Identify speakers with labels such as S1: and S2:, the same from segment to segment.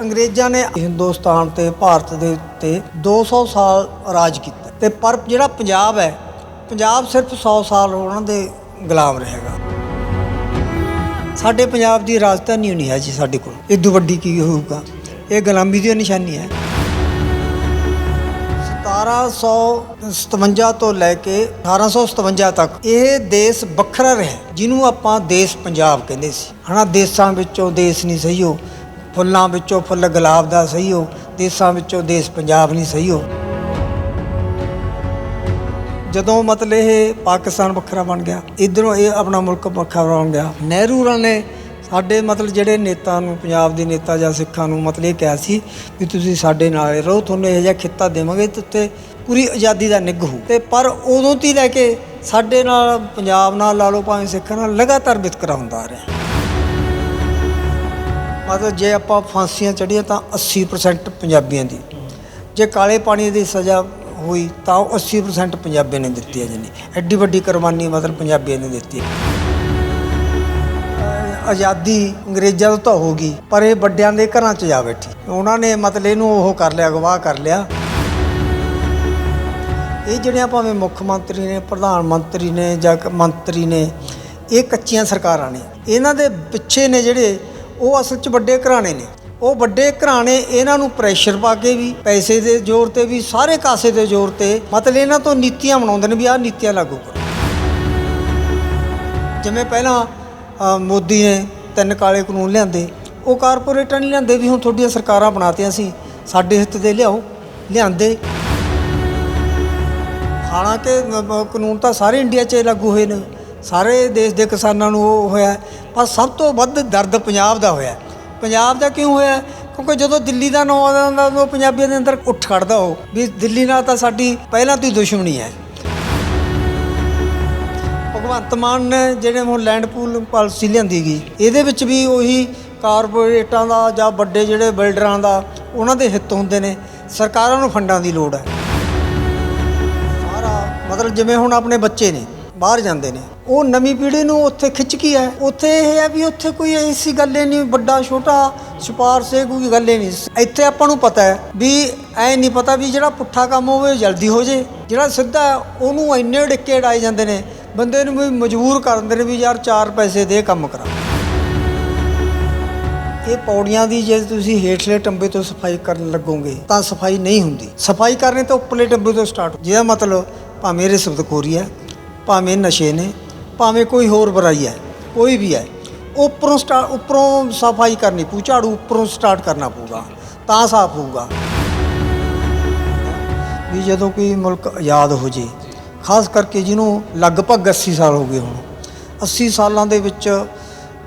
S1: ਅੰਗਰੇਜ਼ਾਂ ਨੇ ਹਿੰਦੁਸਤਾਨ ਤੇ ਭਾਰਤ ਦੇ ਉੱਤੇ 200 ਸਾਲ ਰਾਜ ਕੀਤਾ ਤੇ ਪਰ ਜਿਹੜਾ ਪੰਜਾਬ ਹੈ, ਪੰਜਾਬ ਸਿਰਫ 100 ਸਾਲ ਉਹਨਾਂ ਦੇ ਗੁਲਾਮ ਰਹੇਗਾ। ਸਾਡੇ ਪੰਜਾਬ ਦੀ ਰਾਜਧਾਨੀ ਨਹੀਂ ਹੈ ਜੀ ਸਾਡੇ ਕੋਲ। ਇਦੋਂ ਵੱਡੀ ਕੀ ਹੋਊਗਾ? ਇਹ ਗੁਲਾਮੀ ਦੀ ਨਿਸ਼ਾਨੀ ਹੈ। 1757 ਤੋਂ ਲੈ ਕੇ 1857 ਤੱਕ ਇਹ ਦੇਸ਼ ਵੱਖਰਾ ਰਿਹਾ ਜਿਹਨੂੰ ਆਪਾਂ ਦੇਸ਼ ਪੰਜਾਬ ਕਹਿੰਦੇ ਸੀ। ਹਨਾ, ਦੇਸ਼ਾਂ ਵਿੱਚੋਂ ਦੇਸ਼ ਨਹੀਂ ਸਹੀ ਹੋ ਫੁੱਲਾਂ ਵਿੱਚੋਂ ਫੁੱਲ ਗੁਲਾਬ ਦਾ ਸਹੀ ਹੋ, ਦੇਸ਼ਾਂ ਵਿੱਚੋਂ ਦੇਸ਼ ਪੰਜਾਬ ਨਹੀਂ ਸਹੀ ਹੋ। ਜਦੋਂ ਮਤਲਬ ਇਹ ਪਾਕਿਸਤਾਨ ਵੱਖਰਾ ਬਣ ਗਿਆ, ਇਧਰੋਂ ਇਹ ਆਪਣਾ ਮੁਲਕ ਵੱਖਰਾ ਬਣ ਗਿਆ। ਨਹਿਰੂ ਹੋਰਾਂ ਨੇ ਸਾਡੇ ਮਤਲਬ ਜਿਹੜੇ ਨੇਤਾ ਨੂੰ, ਪੰਜਾਬ ਦੇ ਨੇਤਾ ਜਾਂ ਸਿੱਖਾਂ ਨੂੰ ਮਤਲਬ ਇਹ ਕਿਹਾ ਸੀ ਵੀ ਤੁਸੀਂ ਸਾਡੇ ਨਾਲ ਰਹੋ, ਤੁਹਾਨੂੰ ਇਹ ਜਿਹਾ ਖਿੱਤਾ ਦੇਵਾਂਗੇ ਤੇ ਉੱਤੇ ਪੂਰੀ ਆਜ਼ਾਦੀ ਦਾ ਨਿੱਘ ਹੋ ਤੇ ਪਰ ਉਦੋਂ ਤੋਂ ਲੈ ਕੇ ਸਾਡੇ ਨਾਲ, ਪੰਜਾਬ ਨਾਲ ਲਾ ਲਓ, ਭਾਵੇਂ ਸਿੱਖਾਂ ਨਾਲ ਲਗਾਤਾਰ ਵਿਤਕਰਾ ਹੁੰਦਾ ਆ ਰਿਹਾ। ਮਤਲਬ ਜੇ ਆਪਾਂ ਫਾਂਸੀਆਂ ਚੜੀਆਂ ਤਾਂ 80% ਪੰਜਾਬੀਆਂ ਦੀ। ਜੇ ਕਾਲੇ ਪਾਣੀ ਦੀ ਸਜ਼ਾ ਹੋਈ ਤਾਂ ਉਹ 80% ਪੰਜਾਬੀਆਂ ਨੇ ਦਿੱਤੀ ਹੈ ਜਾਨੀ ਐਡੀ ਵੱਡੀ ਕੁਰਬਾਨੀ ਮਤਲਬ ਪੰਜਾਬੀਆਂ ਨੇ ਦਿੱਤੀ ਆਜ਼ਾਦੀ ਅੰਗਰੇਜ਼ਾਂ ਤੋਂ ਤਾਂ ਹੋ ਗਈ, ਪਰ ਇਹ ਵੱਡਿਆਂ ਦੇ ਘਰਾਂ 'ਚ ਜਾ ਬੈਠੀ। ਉਹਨਾਂ ਨੇ ਮਤਲਬ ਇਹਨੂੰ ਉਹ ਕਰ ਲਿਆ ਗਵਾਹ ਕਰ ਲਿਆ। ਇਹ ਜਿਹੜੀਆਂ ਭਾਵੇਂ ਮੁੱਖ ਮੰਤਰੀ ਨੇ, ਪ੍ਰਧਾਨ ਮੰਤਰੀ ਨੇ ਜਾਂ ਮੰਤਰੀ ਨੇ, ਇਹ ਕੱਚੀਆਂ ਸਰਕਾਰਾਂ ਨੇ। ਇਹਨਾਂ ਦੇ ਪਿੱਛੇ ਨੇ ਜਿਹੜੇ ਉਹ ਅਸਲ 'ਚ ਵੱਡੇ ਘਰਾਣੇ ਨੇ। ਉਹ ਵੱਡੇ ਘਰਾਣੇ ਇਹਨਾਂ ਨੂੰ ਪ੍ਰੈਸ਼ਰ ਪਾ ਕੇ ਵੀ ਪੈਸੇ ਦੇ ਜ਼ੋਰ ਤੇ ਵੀ ਸਾਰੇ ਕਾਸੇ ਦੇ ਜ਼ੋਰ ਤੇ ਮਤਲਬ ਇਹਨਾਂ ਤੋਂ ਨੀਤੀਆਂ ਬਣਾਉਂਦੇ ਨੇ ਵੀ ਆਹ ਨੀਤੀਆਂ ਲਾਗੂ ਕਰੋ। ਜਿਵੇਂ ਪਹਿਲਾਂ ਮੋਦੀ ਨੇ ਤਿੰਨ ਕਾਲੇ ਕਾਨੂੰਨ ਲਿਆਂਦੇ, ਉਹ ਕਾਰਪੋਰੇਟਾਂ ਨੇ ਲਿਆਂਦੇ ਵੀ ਹੁਣ ਤੁਹਾਡੀਆਂ ਸਰਕਾਰਾਂ ਬਣਾਤੀਆਂ ਸੀ, ਸਾਡੇ ਹਿੱਤ ਦੇ ਲਿਆਓ, ਲਿਆਂਦੇ। ਹਾਲਾਂਕਿ ਕਾਨੂੰਨ ਤਾਂ ਸਾਰੇ ਇੰਡੀਆ 'ਚ ਲਾਗੂ ਹੋਏ ਨੇ, ਸਾਰੇ ਦੇਸ਼ ਦੇ ਕਿਸਾਨਾਂ ਨੂੰ ਉਹ ਹੋਇਆ। ਪਰ ਸਭ ਤੋਂ ਵੱਧ ਦਰਦ ਪੰਜਾਬ ਦਾ ਹੋਇਆ। ਪੰਜਾਬ ਦਾ ਕਿਉਂ ਹੋਇਆ? ਕਿਉਂਕਿ ਜਦੋਂ ਦਿੱਲੀ ਦਾ ਨਾਂ ਆਉਂਦਾ ਉਹ ਪੰਜਾਬੀਆਂ ਦੇ ਅੰਦਰ ਉੱਠ ਖੜਦਾ ਉਹ ਵੀ ਦਿੱਲੀ ਨਾਲ ਤਾਂ ਸਾਡੀ ਪਹਿਲਾਂ ਤੋਂ ਹੀ ਦੁਸ਼ਮਣੀ ਹੈ। ਭਗਵੰਤ ਮਾਨ ਨੇ ਜਿਹੜੇ ਹੁਣ ਲੈਂਡ ਪੂਲ ਪਾਲਿਸੀ ਲਿਆਂਦੀ ਗਈ, ਇਹਦੇ ਵਿੱਚ ਵੀ ਉਹੀ ਕਾਰਪੋਰੇਟਾਂ ਦਾ ਜਾਂ ਵੱਡੇ ਜਿਹੜੇ ਬਿਲਡਰਾਂ ਦਾ ਉਹਨਾਂ ਦੇ ਹਿੱਤ ਹੁੰਦੇ ਨੇ, ਸਰਕਾਰਾਂ ਨੂੰ ਫੰਡਾਂ ਦੀ ਲੋੜ ਹੈ। ਸਾਰਾ ਮਤਲਬ ਜਿਵੇਂ ਹੁਣ ਆਪਣੇ ਬੱਚੇ ਨੇ ਬਾਹਰ ਜਾਂਦੇ ਨੇ। ਉਹ ਨਵੀਂ ਪੀੜ੍ਹੀ ਨੂੰ ਉੱਥੇ ਖਿੱਚ ਕੀ ਹੈ? ਉੱਥੇ ਇਹ ਹੈ ਵੀ ਉੱਥੇ ਕੋਈ ਐਸੀ ਗੱਲ ਹੀ ਨਹੀਂ, ਵੱਡਾ, ਛੋਟਾ, ਸਿਫਾਰਸ਼ ਹੈ, ਕੋਈ ਗੱਲ ਹੀ ਨਹੀਂ। ਇੱਥੇ ਆਪਾਂ ਨੂੰ ਪਤਾ ਹੈ ਵੀ ਐ ਨਹੀਂ ਪਤਾ ਵੀ ਜਿਹੜਾ ਪੁੱਠਾ ਕੰਮ ਹੋਵੇ ਜਲਦੀ ਹੋ ਜੇ। ਜਿਹੜਾ ਸਿੱਧਾ ਉਹਨੂੰ ਇੰਨੇ ਡਿੱਕੇ ਡਾਏ ਜਾਂਦੇ ਨੇ, ਬੰਦੇ ਨੂੰ ਵੀ ਮਜਬੂਰ ਕਰ ਦਿੰਦੇ ਨੇ ਵੀ ਯਾਰ ਚਾਰ ਪੈਸੇ ਦੇ ਕੰਮ ਕਰਾ। ਇਹ ਪੌੜੀਆਂ ਦੀ ਜੇ ਤੁਸੀਂ ਹੇਠਲੇ ਟੰਬੇ ਤੋਂ ਸਫ਼ਾਈ ਕਰਨ ਲੱਗੋਗੇ, ਤਾਂ ਸਫ਼ਾਈ ਨਹੀਂ ਹੁੰਦੀ। ਸਫ਼ਾਈ ਕਰਨੀ ਤਾਂ ਉੱਪਰਲੇ ਟੰਬੇ ਤੋਂ ਸਟਾਰਟ। ਜਿਹਦਾ ਮਤਲਬ ਭਾਵੇਂ ਰਿਸ਼ਵਤਖੋਰੀ ਹੈ। ਭਾਵੇਂ ਨਸ਼ੇ ਨੇ, ਭਾਵੇਂ ਕੋਈ ਹੋਰ ਬੁਰਾਈ ਹੈ, ਕੋਈ ਵੀ ਹੈ, ਉੱਪਰੋਂ ਸਟਾ, ਉੱਪਰੋਂ ਸਫ਼ਾਈ ਕਰਨੀ ਪਊ, ਝਾੜੂ ਉੱਪਰੋਂ ਸਟਾਰਟ ਕਰਨਾ ਪਊਗਾ, ਤਾਂ ਸਾਫ਼ ਹੋਊਗਾ। ਵੀ ਜਦੋਂ ਕੋਈ ਮੁਲਕ ਆਜ਼ਾਦ ਹੋ ਜੇ, ਖਾਸ ਕਰਕੇ ਜਿਹਨੂੰ ਲਗਭਗ 80 ਸਾਲ ਹੋ ਗਏ ਹੁਣ 80 ਸਾਲਾਂ ਦੇ ਵਿੱਚ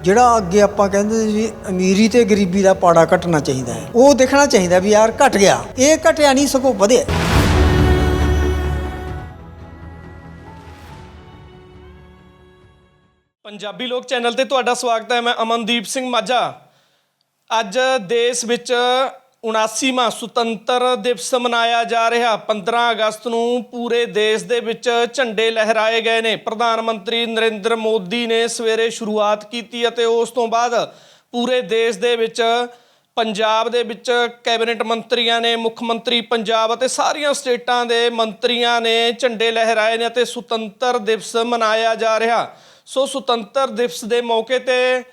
S1: ਜਿਹੜਾ ਅੱਗੇ ਆਪਾਂ ਕਹਿੰਦੇ ਸੀ ਵੀ ਅਮੀਰੀ ਤੇ ਗਰੀਬੀ ਦਾ ਪਾੜਾ ਘਟਣਾ ਚਾਹੀਦਾ ਹੈ, ਉਹ ਦੇਖਣਾ ਚਾਹੀਦਾ ਵੀ ਯਾਰ ਘਟ ਗਿਆ, ਇਹ ਘਟਿਆ ਨਹੀਂ, ਸਗੋਂ ਵਧਿਆ।
S2: ਪੰਜਾਬੀ ਲੋਕ ਚੈਨਲ ਤੇ ਤੁਹਾਡਾ ਸਵਾਗਤ ਹੈ। ਮੈਂ ਅਮਨਦੀਪ ਸਿੰਘ ਮਾਝਾ। ਅੱਜ ਦੇਸ਼ ਵਿੱਚ 79ਵਾਂ ਸੁਤੰਤਰ ਦਿਵਸ ਮਨਾਇਆ ਜਾ ਰਿਹਾ। 15 ਅਗਸਤ ਨੂੰ ਪੂਰੇ ਦੇਸ਼ ਦੇ ਵਿੱਚ ਝੰਡੇ ਲਹਿਰਾਏ ਗਏ ਨੇ। ਪ੍ਰਧਾਨ ਮੰਤਰੀ ਨਰਿੰਦਰ ਮੋਦੀ ਨੇ ਸਵੇਰੇ ਸ਼ੁਰੂਆਤ ਕੀਤੀ ਅਤੇ ਉਸ ਤੋਂ ਬਾਅਦ ਪੂਰੇ ਦੇਸ਼ ਦੇ ਵਿੱਚ ਪੰਜਾਬ ਦੇ ਵਿੱਚ ਕੈਬਨਿਟ ਮੰਤਰੀਆਂ ਨੇ, ਮੁੱਖ ਮੰਤਰੀ ਪੰਜਾਬ ਅਤੇ ਸਾਰੀਆਂ ਸਟੇਟਾਂ ਦੇ ਮੰਤਰੀਆਂ ਨੇ ਝੰਡੇ ਲਹਿਰਾਏ ਨੇ ਅਤੇ ਸੁਤੰਤਰ ਦਿਵਸ ਮਨਾਇਆ ਜਾ ਰਿਹਾ। ਸੋ ਸੁਤੰਤਰ ਦਿਵਸ ਦੇ ਮੌਕੇ ਤੇ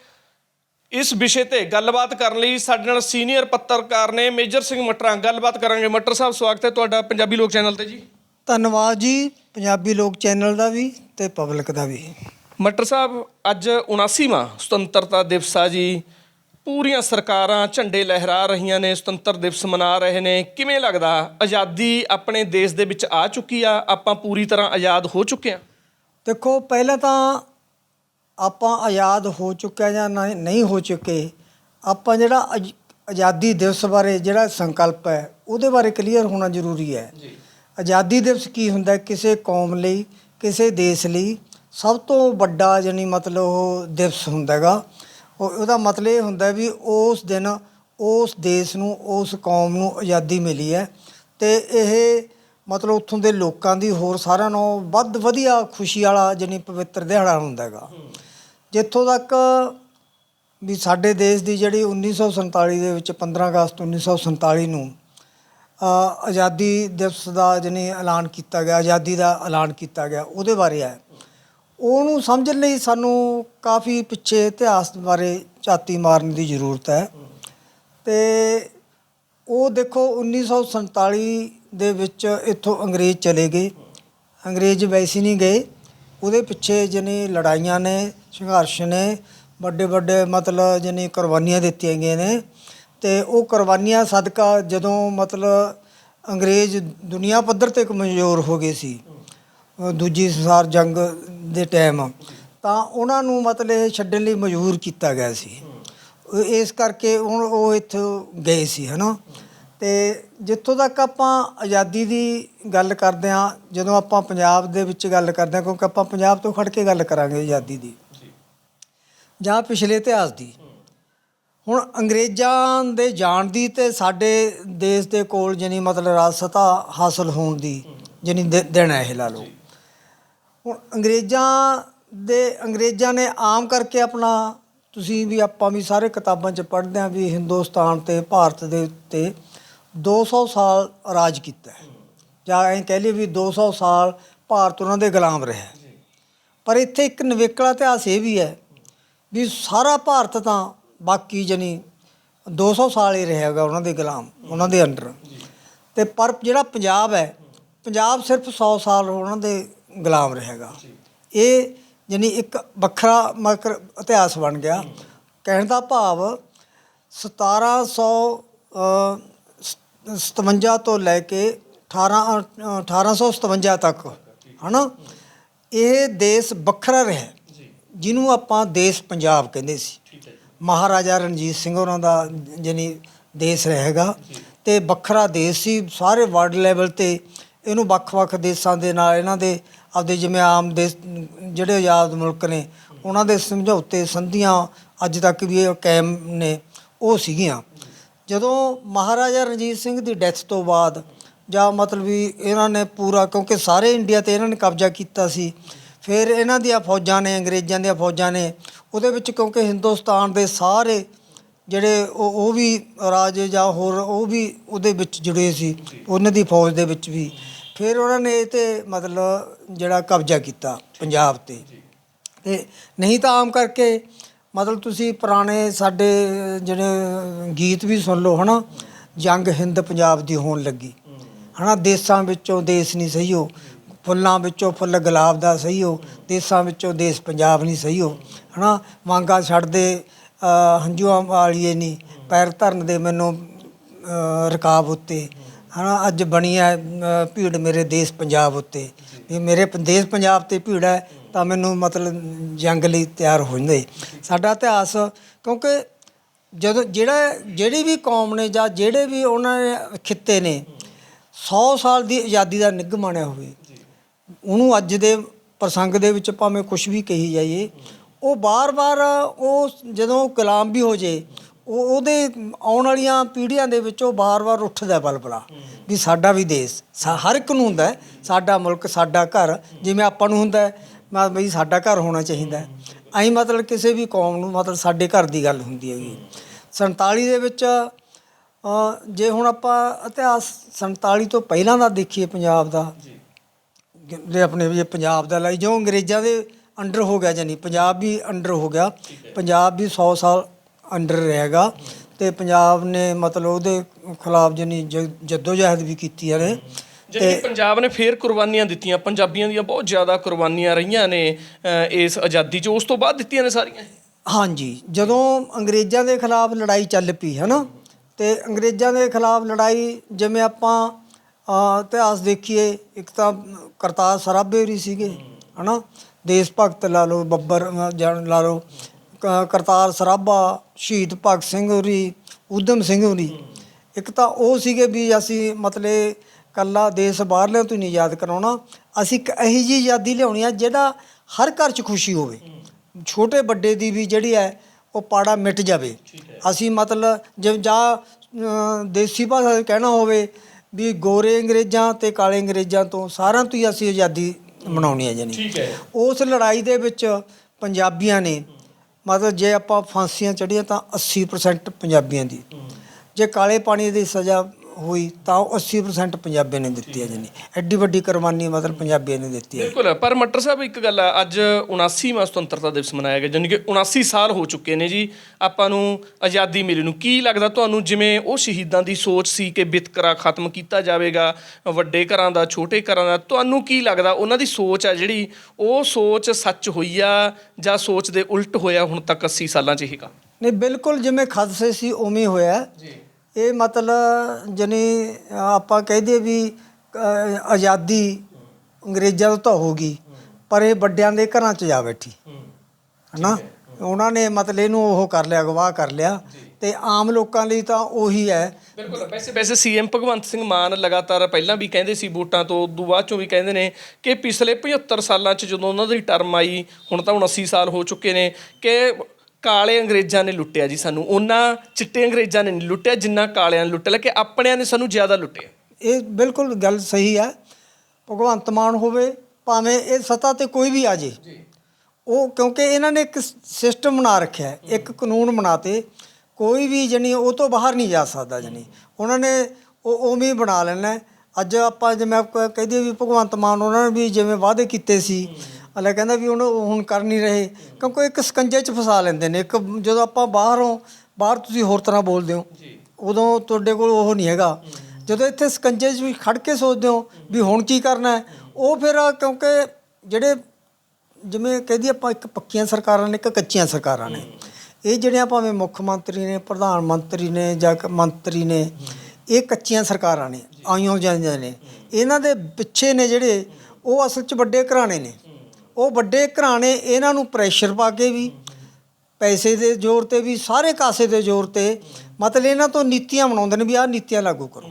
S2: ਇਸ ਵਿਸ਼ੇ ਤੇ ਗੱਲਬਾਤ ਕਰਨ ਲਈ ਸਾਡੇ ਨਾਲ ਸੀਨੀਅਰ ਪੱਤਰਕਾਰ ਨੇ ਮੇਜਰ ਸਿੰਘ ਮਟਰਾਂ। ਗੱਲਬਾਤ ਕਰਾਂਗੇ। ਮਟਰ ਸਾਹਿਬ ਸਵਾਗਤ ਹੈ ਤੁਹਾਡਾ ਪੰਜਾਬੀ ਲੋਕ ਚੈਨਲ ਤੇ ਜੀ।
S1: ਧੰਨਵਾਦ ਜੀ। ਪੰਜਾਬੀ ਲੋਕ ਚੈਨਲ ਦਾ ਵੀ ਤੇ ਪਬਲਿਕ ਦਾ ਵੀ।
S2: ਮਟਰ ਸਾਹਿਬ ਅੱਜ 79ਵਾਂ ਸੁਤੰਤਰਤਾ ਦਿਵਸ ਆ ਜੀ। ਪੂਰੀਆਂ ਸਰਕਾਰਾਂ ਝੰਡੇ ਲਹਿਰਾ ਰਹੀਆਂ ਨੇ ਸੁਤੰਤਰ ਦਿਵਸ ਮਨਾ ਰਹੇ ਨੇ। ਕਿਵੇਂ ਲੱਗਦਾ? ਆਜ਼ਾਦੀ ਆਪਣੇ ਦੇਸ਼ ਦੇ ਵਿੱਚ ਆ ਚੁੱਕੀ ਆ। ਆਪਾਂ ਪੂਰੀ ਤਰ੍ਹਾਂ ਆਜ਼ਾਦ ਹੋ ਚੁੱਕੇ ਆ।
S1: ਦੇਖੋ ਪਹਿਲਾਂ ਤਾਂ ਆਪਾਂ ਆਜ਼ਾਦ ਹੋ ਚੁੱਕਿਆ ਜਾਂ ਨਹੀਂ ਨਹੀਂ ਹੋ ਚੁੱਕੇ ਆਪਾਂ ਜਿਹੜਾ ਆਜ਼- ਆਜ਼ਾਦੀ ਦਿਵਸ ਬਾਰੇ ਜਿਹੜਾ ਸੰਕਲਪ ਹੈ ਉਹਦੇ ਬਾਰੇ ਕਲੀਅਰ ਹੋਣਾ ਜ਼ਰੂਰੀ ਹੈ।
S2: ਜੀ।
S1: ਆਜ਼ਾਦੀ ਦਿਵਸ ਕੀ ਹੁੰਦਾ ਹੈ? ਕਿਸੇ ਕੌਮ ਲਈ ਕਿਸੇ ਦੇਸ਼ ਲਈ ਸਭ ਤੋਂ ਵੱਡਾ ਜਾਨੀ ਮਤਲਬ ਉਹ ਦਿਵਸ ਹੁੰਦਾ ਹੈਗਾ। ਉਹ ਉਹਦਾ ਮਤਲਬ ਇਹ ਹੁੰਦਾ ਵੀ ਉਸ ਦਿਨ ਉਸ ਦੇਸ਼ ਨੂੰ ਉਸ ਕੌਮ ਨੂੰ ਆਜ਼ਾਦੀ ਮਿਲੀ ਹੈ ਤੇ ਇਹ ਮਤਲਬ ਉੱਥੋਂ ਦੇ ਲੋਕਾਂ ਦੀ ਹੋਰ ਸਾਰਿਆਂ ਨਾਲੋਂ ਵੱਧ ਵਧੀਆ ਖੁਸ਼ੀ ਵਾਲਾ ਜਾਨੀ ਪਵਿੱਤਰ ਦਿਹਾੜਾ ਹੁੰਦਾ ਹੈਗਾ। ਜਿੱਥੋਂ ਤੱਕ ਵੀ ਸਾਡੇ ਦੇਸ਼ ਦੀ ਜਿਹੜੀ 1947 ਦੇ ਵਿੱਚ 15 ਅਗਸਤ 1947 ਨੂੰ ਆਜ਼ਾਦੀ ਦਿਵਸ ਦਾ ਜਿਹਨੇ ਐਲਾਨ ਕੀਤਾ ਗਿਆ, ਆਜ਼ਾਦੀ ਦਾ ਐਲਾਨ ਕੀਤਾ ਗਿਆ, ਉਹਦੇ ਬਾਰੇ ਹੈ। ਉਹਨੂੰ ਸਮਝਣ ਲਈ ਸਾਨੂੰ ਕਾਫੀ ਪਿੱਛੇ ਇਤਿਹਾਸ ਬਾਰੇ ਝਾਤੀ ਮਾਰਨ ਦੀ ਜ਼ਰੂਰਤ ਹੈ। ਤੇ ਉਹ ਦੇਖੋ 1947 ਦੇ ਵਿੱਚ ਇੱਥੋਂ ਅੰਗਰੇਜ਼ ਚਲੇ ਗਏ। ਅੰਗਰੇਜ਼ ਵੈਸੇ ਨਹੀਂ ਗਏ। ਉਹਦੇ ਪਿੱਛੇ ਜਿਹਨੇ ਲੜਾਈਆਂ ਨੇ ਸੰਘਰਸ਼ ਨੇ ਵੱਡੇ ਵੱਡੇ ਮਤਲਬ ਜਿਹਨੇ ਕੁਰਬਾਨੀਆਂ ਦਿੱਤੀਆਂ ਗਈਆਂ ਨੇ ਤੇ ਉਹ ਕੁਰਬਾਨੀਆਂ ਸਦਕਾ ਜਦੋਂ ਮਤਲਬ ਅੰਗਰੇਜ਼ ਦੁਨੀਆ ਪੱਧਰ ਤੇ ਕਮਜ਼ੋਰ ਹੋ ਗਏ ਸੀ ਦੂਜੀ ਸੰਸਾਰ ਜੰਗ ਦੇ ਟਾਈਮ ਤਾਂ ਉਹਨਾਂ ਨੂੰ ਮਤਲਬ ਇਹ ਛੱਡਣ ਲਈ ਮਜਬੂਰ ਕੀਤਾ ਗਿਆ ਸੀ। ਇਸ ਕਰਕੇ ਹੁਣ ਉਹ ਇੱਥੋਂ ਗਏ ਸੀ, ਹਨਾ? ਤੇ ਜਿੱਥੋਂ ਤੱਕ ਆਪਾਂ ਆਜ਼ਾਦੀ ਦੀ ਗੱਲ ਕਰਦੇ ਹਾਂ, ਜਦੋਂ ਆਪਾਂ ਪੰਜਾਬ ਦੇ ਵਿੱਚ ਗੱਲ ਕਰਦੇ ਹਾਂ, ਕਿਉਂਕਿ ਆਪਾਂ ਪੰਜਾਬ ਤੋਂ ਖੜ ਕੇ ਗੱਲ ਕਰਾਂਗੇ ਆਜ਼ਾਦੀ ਦੀ। ਜਾਂ ਪਿਛਲੇ ਇਤਿਹਾਸ ਦੀ। ਹੁਣ ਅੰਗਰੇਜ਼ਾਂ ਦੇ ਜਾਣ ਦੀ ਤੇ ਸਾਡੇ ਦੇਸ਼ ਦੇ ਕੋਲ ਜਾਣੀ ਮਤਲਬ ਰਾਜਸਤਾ ਹਾਸਲ ਹੋਣ ਦੀ ਜਾਣੀ ਦਿਨ ਹੈ ਇਹ ਲਾ ਲਓ। ਹੁਣ ਅੰਗਰੇਜ਼ਾਂ ਦੇ ਅੰਗਰੇਜ਼ਾਂ ਨੇ ਆਮ ਕਰਕੇ ਆਪਣਾ ਤੁਸੀਂ ਵੀ ਆਪਾਂ ਵੀ ਸਾਰੇ ਕਿਤਾਬਾਂ 'ਚ ਪੜ੍ਹਦੇ ਆਂ ਵੀ ਹਿੰਦੁਸਤਾਨ ਤੇ ਭਾਰਤ ਦੇ ਉੱਤੇ 200 ਸਾਲ ਰਾਜ ਕੀਤਾ ਜਾਂ ਐਂ ਕਹਿ ਲਈਏ ਵੀ 200 ਸਾਲ ਭਾਰਤ ਉਹਨਾਂ ਦੇ ਗੁਲਾਮ ਰਿਹਾ ਪਰ ਇੱਥੇ ਇੱਕ ਨਵੇਕਲਾ ਇਤਿਹਾਸ ਇਹ ਵੀ ਹੈ ਵੀ ਸਾਰਾ ਭਾਰਤ ਤਾਂ ਬਾਕੀ ਜਣੀ 200 ਸਾਲ ਹੀ ਰਹੇਗਾ ਉਹਨਾਂ ਦੇ ਗੁਲਾਮ ਉਹਨਾਂ ਦੇ ਅੰਡਰ। ਤੇ ਪਰ ਜਿਹੜਾ ਪੰਜਾਬ ਹੈ ਪੰਜਾਬ ਸਿਰਫ 100 ਸਾਲ ਉਹਨਾਂ ਦੇ ਗੁਲਾਮ ਰਹੇਗਾ ਇਹ ਜਾਨੀ ਇੱਕ ਵੱਖਰਾ ਮਕਰ ਇਤਿਹਾਸ ਬਣ ਗਿਆ। ਕਹਿਣ ਦਾ ਭਾਵ 1757 ਤੋਂ ਲੈ ਕੇ 18 ਅ, 1857 ਤੱਕ ਹਨਾ? ਇਹ ਦੇਸ਼ ਵੱਖਰਾ ਰਿਹਾ। ਜਿਹਨੂੰ ਆਪਾਂ ਦੇਸ਼ ਪੰਜਾਬ ਕਹਿੰਦੇ ਸੀ। ਮਹਾਰਾਜਾ ਰਣਜੀਤ ਸਿੰਘ ਉਹਨਾਂ ਦਾ ਜਾਨੀ ਦੇਸ਼ ਰਹੇਗਾ ਤੇ ਵੱਖਰਾ ਦੇਸ਼ ਸੀ ਸਾਰੇ ਵਰਲਡ ਲੈਵਲ ਤੇ ਇਹਨੂੰ ਵੱਖ-ਵੱਖ ਦੇਸ਼ਾਂ ਦੇ ਨਾਲ ਇਹਨਾਂ ਦੇ ਆਪਦੇ ਜਿਵੇਂ ਆਮ ਦੇਸ਼ ਜਿਹੜੇ ਆਜ਼ਾਦ ਮੁਲਕ ਨੇ ਉਹਨਾਂ ਦੇ ਸਮਝੌਤੇ ਸੰਧੀਆਂ ਅੱਜ ਤੱਕ ਵੀ ਇਹ ਕਾਇਮ ਨੇ ਉਹ ਸੀਗੀਆਂ। ਜਦੋਂ ਮਹਾਰਾਜਾ ਰਣਜੀਤ ਸਿੰਘ ਦੀ ਡੈਥ ਤੋਂ ਬਾਅਦ ਜਾਂ ਮਤਲਬ ਵੀ ਇਹਨਾਂ ਨੇ ਪੂਰਾ ਕਿਉਂਕਿ ਸਾਰੇ ਇੰਡੀਆ ਤੇ ਇਹਨਾਂ ਨੇ ਕਬਜ਼ਾ ਕੀਤਾ ਸੀ ਫਿਰ ਇਹਨਾਂ ਦੀਆਂ ਫੌਜਾਂ ਨੇ, ਅੰਗਰੇਜ਼ਾਂ ਦੀਆਂ ਫੌਜਾਂ ਨੇ, ਉਹਦੇ ਵਿੱਚ ਕਿਉਂਕਿ ਹਿੰਦੁਸਤਾਨ ਦੇ ਸਾਰੇ ਜਿਹੜੇ ਉਹ ਉਹ ਵੀ ਰਾਜ ਜਾਂ ਹੋਰ ਉਹ ਵੀ ਉਹਦੇ ਵਿੱਚ ਜੁੜੇ ਸੀ, ਉਹਨਾਂ ਦੀ ਫੌਜ ਦੇ ਵਿੱਚ ਵੀ। ਫਿਰ ਉਹਨਾਂ ਨੇ ਇਹ ਤੇ ਮਤਲਬ ਜਿਹੜਾ ਕਬਜ਼ਾ ਕੀਤਾ ਪੰਜਾਬ ਤੇ। ਤੇ ਨਹੀਂ ਤਾਂ ਆਮ ਕਰਕੇ ਮਤਲਬ ਤੁਸੀਂ ਪੁਰਾਣੇ ਸਾਡੇ ਜਿਹੜੇ ਗੀਤ ਵੀ ਸੁਣ ਲਓ, ਹਨਾ? ਜੰਗ ਹਿੰਦ ਪੰਜਾਬ ਦੀ ਹੋਣ ਲੱਗੀ। ਹਨਾ? ਦੇਸਾਂ ਵਿੱਚੋਂ ਦੇਸ਼ ਨਹੀਂ ਸਹੀ ਹੋ ਫੁੱਲਾਂ ਵਿੱਚੋਂ ਫੁੱਲ ਗੁਲਾਬ ਦਾ ਸਹੀ ਹੋ ਦੇਸਾਂ ਵਿੱਚੋਂ ਦੇਸ਼ ਪੰਜਾਬ ਨਹੀਂ ਸਹੀ ਹੋ ਹਨਾ? ਵਾਂਗਾ ਛੱਡਦੇ ਹੰਝੂਆਂ ਵਾਲੀਏ ਨਹੀਂ ਪੈਰ ਧਰਨ ਦੇ ਮੈਨੂੰ ਅ, ਰਕਾਬ ਉੱਤੇ ਹਨਾ? ਅੱਜ ਬਣੀ ਹੈ ਭੀੜ ਮੇਰੇ ਦੇਸ਼ ਪੰਜਾਬ ਉੱਤੇ। ਵੀ ਮੇਰੇ ਦੇਸ਼ ਪੰਜਾਬ ਤੇ ਭੀੜ ਹੈ ਤਾਂ ਮੈਨੂੰ ਮਤਲਬ ਜੰਗ ਲਈ ਤਿਆਰ ਹੋ ਜਾਂਦੇ। ਸਾਡਾ ਇਤਿਹਾਸ ਕਿਉਂਕਿ ਜਦੋਂ ਜਿਹੜਾ ਜਿਹੜੀ ਵੀ ਕੌਮ ਨੇ ਜਾਂ ਜਿਹੜੇ ਵੀ ਉਹਨਾਂ ਨੇ ਖਿੱਤੇ ਨੇ 100 ਸਾਲ ਦੀ ਆਜ਼ਾਦੀ ਦਾ ਨਿੱਘ ਮਾਣਿਆ ਹੋਵੇ। ਉਹਨੂੰ ਅੱਜ ਦੇ ਪ੍ਰਸੰਗ ਦੇ ਵਿੱਚ ਭਾਵੇਂ ਕੁਝ ਵੀ ਕਹੀ ਜਾਈਏ, ਉਹ ਬਾਰ-ਬਾਰ ਉਹ ਜਦੋਂ ਕਲਾਮ ਵੀ ਹੋ ਜੇ, ਉਹ ਉਹਦੇ ਆਉਣ ਵਾਲੀਆਂ ਪੀੜ੍ਹੀਆਂ ਦੇ ਵਿੱਚ ਉਹ ਬਾਰ-ਬਾਰ ਉੱਠਦਾ ਬਲਬਲਾ ਵੀ ਸਾਡਾ ਵੀ ਦੇਸ਼, ਸਾ- ਹਰ ਇੱਕ ਨੂੰ ਹੁੰਦਾ ਸਾਡਾ ਮੁਲਕ, ਸਾਡਾ ਘਰ, ਜਿਵੇਂ ਆਪਾਂ ਨੂੰ ਹੁੰਦਾ ਮੈਂ ਬਈ ਸਾਡਾ ਘਰ ਹੋਣਾ ਚਾਹੀਦਾ ਹੈ। ਐਂ ਮਤਲਬ ਕਿਸੇ ਵੀ ਕੌਮ ਨੂੰ ਮਤਲਬ ਸਾਡੇ ਘਰ ਦੀ ਗੱਲ ਹੁੰਦੀ ਹੈਗੀ 47 ਦੇ ਵਿੱਚ ਜੇ ਹੁਣ ਆਪਾਂ ਇਤਿਹਾਸ 47 ਤੋਂ ਪਹਿਲਾਂ ਦਾ ਦੇਖੀਏ ਪੰਜਾਬ ਦਾ ਜੇ ਆਪਣੇ ਵੀ ਪੰਜਾਬ ਦਾ ਲਈ ਜੋ ਅੰਗਰੇਜ਼ਾਂ ਦੇ ਅੰਡਰ ਹੋ ਗਿਆ ਜਾਨੀ ਪੰਜਾਬ ਵੀ ਅੰਡਰ ਹੋ ਗਿਆ। ਪੰਜਾਬ ਵੀ 100 ਸਾਲ ਅੰਡਰ ਰਹੇਗਾ ਤੇ ਪੰਜਾਬ ਨੇ ਮਤਲਬ ਉਹਦੇ ਖਿਲਾਫ ਜਾਨੀ ਜਦੋਜਹਿਦ ਵੀ ਕੀਤੀ ਨੇ
S2: ਜਿਹੜੀ ਪੰਜਾਬ ਨੇ ਫੇਰ ਕੁਰਬਾਨੀਆਂ ਦਿੱਤੀਆਂ ਪੰਜਾਬੀਆਂ ਦੀਆਂ ਬਹੁਤ ਜ਼ਿਆਦਾ ਕੁਰਬਾਨੀਆਂ ਰਹੀਆਂ ਨੇ ਇਸ ਆਜ਼ਾਦੀ 'ਚ ਉਸ ਤੋਂ ਬਾਅਦ ਦਿੱਤੀਆਂ ਨੇ ਸਾਰੀਆਂ
S1: ਹਾਂਜੀ ਜਦੋਂ ਅੰਗਰੇਜ਼ਾਂ ਦੇ ਖਿਲਾਫ ਲੜਾਈ ਚੱਲ ਪਈ ਹੈ ਨਾ ਤੇ ਅੰਗਰੇਜ਼ਾਂ ਦੇ ਖਿਲਾਫ ਲੜਾਈ ਜਿਵੇਂ ਆਪਾਂ ਅ, ਇਤਿਹਾਸ ਦੇਖੀਏ ਇੱਕ ਤਾਂ ਕਰਤਾਰ ਸਰਾਭੇ ਹੋਰੀ ਸੀਗੇ ਹਨਾ? ਦੇਸ਼ ਭਗਤ ਲਾ ਲਓ ਬੱਬਰ ਜਾਣ ਲਾ ਲਓ ਕਰਤਾਰ ਸਰਾਭਾ ਸ਼ਹੀਦ ਭਗਤ ਸਿੰਘ ਹੋਰੀ ਊਧਮ ਸਿੰਘ ਹੋਰੀ। ਇੱਕ ਤਾਂ ਉਹ ਸੀਗੇ ਵੀ ਅਸੀਂ ਮਤਲਬ ਕੱਲਾ ਦੇਸ਼ ਬਾਹਰਲਿਆਂ ਤੋਂ ਨਹੀਂ ਯਾਦ ਕਰਾਉਣਾ। ਅਸੀਂ ਇੱਕ ਇਹੀ ਜੀ ਆਜ਼ਾਦੀ ਲਿਆਉਣੀ ਆ ਜਿਹੜਾ ਹਰ ਘਰ 'ਚ ਖੁਸ਼ੀ ਹੋਵੇ। ਛੋਟੇ ਵੱਡੇ ਦੀ ਵੀ ਜਿਹੜੀ ਹੈ ਉਹ ਪਾੜਾ ਮਿਟ ਜਾਵੇ। ਅਸੀਂ ਮਤਲਬ ਜੇ ਜਾਂ ਦੇਸੀ ਭਾਸ਼ਾ ਕਹਿਣਾ ਹੋਵੇ ਵੀ ਗੋਰੇ ਅੰਗਰੇਜ਼ਾਂ ਤੇ ਕਾਲੇ ਅੰਗਰੇਜ਼ਾਂ ਤੋਂ ਸਾਰਿਆਂ ਤੋਂ ਹੀ ਅਸੀਂ ਆਜ਼ਾਦੀ ਮਨਾਉਣੀ ਹੈ ਜਾਨੀ
S2: ਠੀਕ ਹੈ।
S1: ਉਸ ਲੜਾਈ ਦੇ ਵਿੱਚ ਪੰਜਾਬੀਆਂ ਨੇ ਮਤਲਬ ਜੇ ਆਪਾਂ ਫਾਂਸੀਆਂ ਚੜੀਆਂ ਤਾਂ 80% ਪੰਜਾਬੀਆਂ ਦੀ। ਜੇ ਕਾਲੇ ਪਾਣੀ ਦੀ ਸਜ਼ਾ ਹੋਈ ਤਾਂ ਉਹ 80% ਪੰਜਾਬੀਆਂ ਨੇ ਦਿੱਤੀ ਹੈ ਜਾਨੀ ਐਡੀ ਵੱਡੀ ਕੁਰਬਾਨੀ ਮਤਲਬ ਪੰਜਾਬੀਆਂ ਨੇ ਦਿੱਤੀ ਹੈ।
S2: ਬਿਲਕੁਲ ਪਰ ਮੱਟਰ ਸਾਹਿਬ ਇੱਕ ਗੱਲ ਆ ਅੱਜ 79ਵਾਂ ਸੁਤੰਤਰਤਾ ਦਿਵਸ ਮਨਾਇਆ ਗਿਆ ਜਾਣੀ ਕਿ 79 ਸਾਲ ਹੋ ਚੁੱਕੇ ਨੇ ਜੀ ਆਪਾਂ ਨੂੰ ਆਜ਼ਾਦੀ ਮਿਲੀ ਨੂੰ। ਕੀ ਲੱਗਦਾ ਤੁਹਾਨੂੰ ਜਿਵੇਂ ਉਹ ਸ਼ਹੀਦਾਂ ਦੀ ਸੋਚ ਸੀ ਕਿ ਵਿਤਕਰਾ ਖਤਮ ਕੀਤਾ ਜਾਵੇਗਾ ਵੱਡੇ ਘਰਾਂ ਦਾ ਛੋਟੇ ਘਰਾਂ ਦਾ ਤੁਹਾਨੂੰ ਕੀ ਲੱਗਦਾ ਉਹਨਾਂ ਦੀ ਸੋਚ ਆ ਜਿਹੜੀ ਉਹ ਸੋਚ ਸੱਚ ਹੋਈ ਆ ਜਾਂ ਸੋਚ ਦੇ ਉਲਟ ਹੋਇਆ ਹੁਣ ਤੱਕ 80 ਸਾਲਾਂ 'ਚ ਇਹ ਕੰਮ?
S1: ਨਹੀਂ ਬਿਲਕੁਲ ਜਿਵੇਂ ਖਦਸੇ ਸੀ ਉਵੇਂ ਹੀ ਹੋਇਆ।
S2: ਜੀ।
S1: ਇਹ ਮਤਲਬ ਜਨੀ ਆਪਾਂ ਕਹਦੇ ਵੀ ਆਜ਼ਾਦੀ ਅੰਗਰੇਜ਼ਾਂ ਤੋਂ ਤਾਂ ਹੋ ਗਈ, ਪਰ ਇਹ ਵੱਡਿਆਂ ਦੇ ਘਰਾਂ 'ਚ ਜਾ ਬੈਠੀ। ਹਨਾ? ਉਹਨਾਂ ਨੇ ਮਤਲਬ ਇਹਨੂੰ ਉਹ ਕਰ ਲਿਆ ਗਵਾਹ ਕਰ ਲਿਆ। ਤੇ ਆਮ ਲੋਕਾਂ ਲਈ ਤਾਂ ਉਹੀ ਹੈ।
S2: ਬਿਲਕੁਲ, ਵੈਸੇ ਵੈਸੇ ਸੀਐਮ ਭਗਵੰਤ ਸਿੰਘ ਮਾਨ ਲਗਾਤਾਰ ਪਹਿਲਾਂ ਵੀ ਕਹਿੰਦੇ ਸੀ ਵੋਟਾਂ ਤੋਂ, ਉਦੋਂ ਬਾਅਦ ਚੋਂ ਵੀ ਕਹਿੰਦੇ ਨੇ ਕਿ ਪਿਛਲੇ 75 ਸਾਲਾਂ 'ਚ ਜਦੋਂ ਉਹਨਾਂ ਦੀ ਟਰਮ ਆਈ, ਹੁਣ ਤਾਂ ਹੁਣ 80 ਸਾਲ ਹੋ ਚੁੱਕੇ ਨੇ, ਕਿ ਕਾਲੇ ਅੰਗਰੇਜ਼ਾਂ ਨੇ ਲੁੱਟਿਆ ਜੀ ਸਾਨੂੰ। ਉਹਨਾਂ ਚਿੱਟੇ ਅੰਗਰੇਜ਼ਾਂ ਨੇ ਨਹੀਂ ਲੁੱਟਿਆ ਜਿੰਨਾ ਕਾਲਿਆਂ ਨੇ ਲੁੱਟਿਆ। ਕਿ ਆਪਣਿਆਂ ਨੇ ਸਾਨੂੰ ਜ਼ਿਆਦਾ ਲੁੱਟਿਆ।
S1: ਇਹ ਬਿਲਕੁਲ ਗੱਲ ਸਹੀ ਹੈ ਭਗਵੰਤ ਮਾਨ ਹੋਵੇ ਭਾਵੇਂ ਇਹ ਸੱਤਾ ਤੇ ਕੋਈ ਵੀ ਆ ਜੇ। ਉਹ ਕਿਉਂਕਿ ਇਹਨਾਂ ਨੇ ਇੱਕ ਸਿਸਟਮ ਬਣਾ ਰੱਖਿਆ ਇੱਕ ਕਾਨੂੰਨ ਬਣਾਤੇ। ਕੋਈ ਵੀ ਜਣੀ ਉਹ ਤੋਂ ਬਾਹਰ ਨਹੀਂ ਜਾ ਸਕਦਾ ਜਣੀ। ਉਹਨਾਂ ਨੇ ਉਹ ਉਵੇਂ ਬਣਾ ਲੈਣਾ। ਅੱਜ ਆਪਾਂ ਜਿਵੇਂ ਆਪਾਂ ਕਹਿ ਦਈਏ ਵੀ ਭਗਵੰਤ ਮਾਨ ਉਹਨਾਂ ਨੇ ਵੀ ਜਿਵੇਂ ਵਾਅਦੇ ਕੀਤੇ ਸੀ ਅਲੇ ਕਹਿੰਦਾ ਵੀ ਹੁਣ ਹੁਣ ਕਰ ਨਹੀਂ ਰਹੇ। ਕਿਉਂਕਿ ਇੱਕ ਸਕੰਜੇ 'ਚ ਫਸਾ ਲੈਂਦੇ ਨੇ। ਇੱਕ ਜਦੋਂ ਆਪਾਂ ਬਾਹਰੋਂ ਬਾਹਰ ਤੁਸੀਂ ਹੋਰ ਤਰ੍ਹਾਂ ਬੋਲਦੇ ਹੋ ਉਦੋਂ ਤੁਹਾਡੇ ਕੋਲ ਉਹ ਨਹੀਂ ਹੈਗਾ। ਜਦੋਂ ਇੱਥੇ ਸਕੰਜੇ 'ਚ ਵੀ ਖੜ ਕੇ ਸੋਚਦੇ ਹੋ ਵੀ ਹੁਣ ਕੀ ਕਰਨਾ ਹੈ ਉਹ ਫਿਰ ਕਿਉਂਕਿ ਜਿਹੜੇ ਜਿਵੇਂ ਕਹਦੀ ਆਪਾਂ ਇੱਕ ਪੱਕੀਆਂ ਸਰਕਾਰਾਂ ਨੇ ਇੱਕ ਕੱਚੀਆਂ ਸਰਕਾਰਾਂ ਨੇ। ਇਹ ਜਿਹੜੀਆਂ ਭਾਵੇਂ ਮੁੱਖ ਮੰਤਰੀ ਨੇ ਪ੍ਰਧਾਨ ਮੰਤਰੀ ਨੇ ਜਾਂ ਮੰਤਰੀ ਨੇ ਇਹ ਕੱਚੀਆਂ ਸਰਕਾਰਾਂ ਨੇ ਆਈਆਂ ਜਾਂਦੀਆਂ ਨੇ। ਇਹਨਾਂ ਦੇ ਪਿੱਛੇ ਨੇ ਜਿਹੜੇ ਉਹ ਅਸਲ 'ਚ ਵੱਡੇ ਘਰਾਣੇ ਨੇ। ਉਹ ਵੱਡੇ ਘਰਾਣੇ ਇਹਨਾਂ ਨੂੰ ਪ੍ਰੈਸ਼ਰ ਪਾ ਕੇ ਵੀ ਪੈਸੇ ਦੇ ਜ਼ੋਰ ਤੇ ਵੀ ਸਾਰੇ ਕਾਸੇ ਦੇ ਜ਼ੋਰ ਤੇ ਮਤਲਬ ਇਹਨਾਂ ਤੋਂ ਨੀਤੀਆਂ ਬਣਾਉਂਦੇ ਨੇ ਵੀ ਆਹ ਨੀਤੀਆਂ ਲਾਗੂ ਕਰੋ।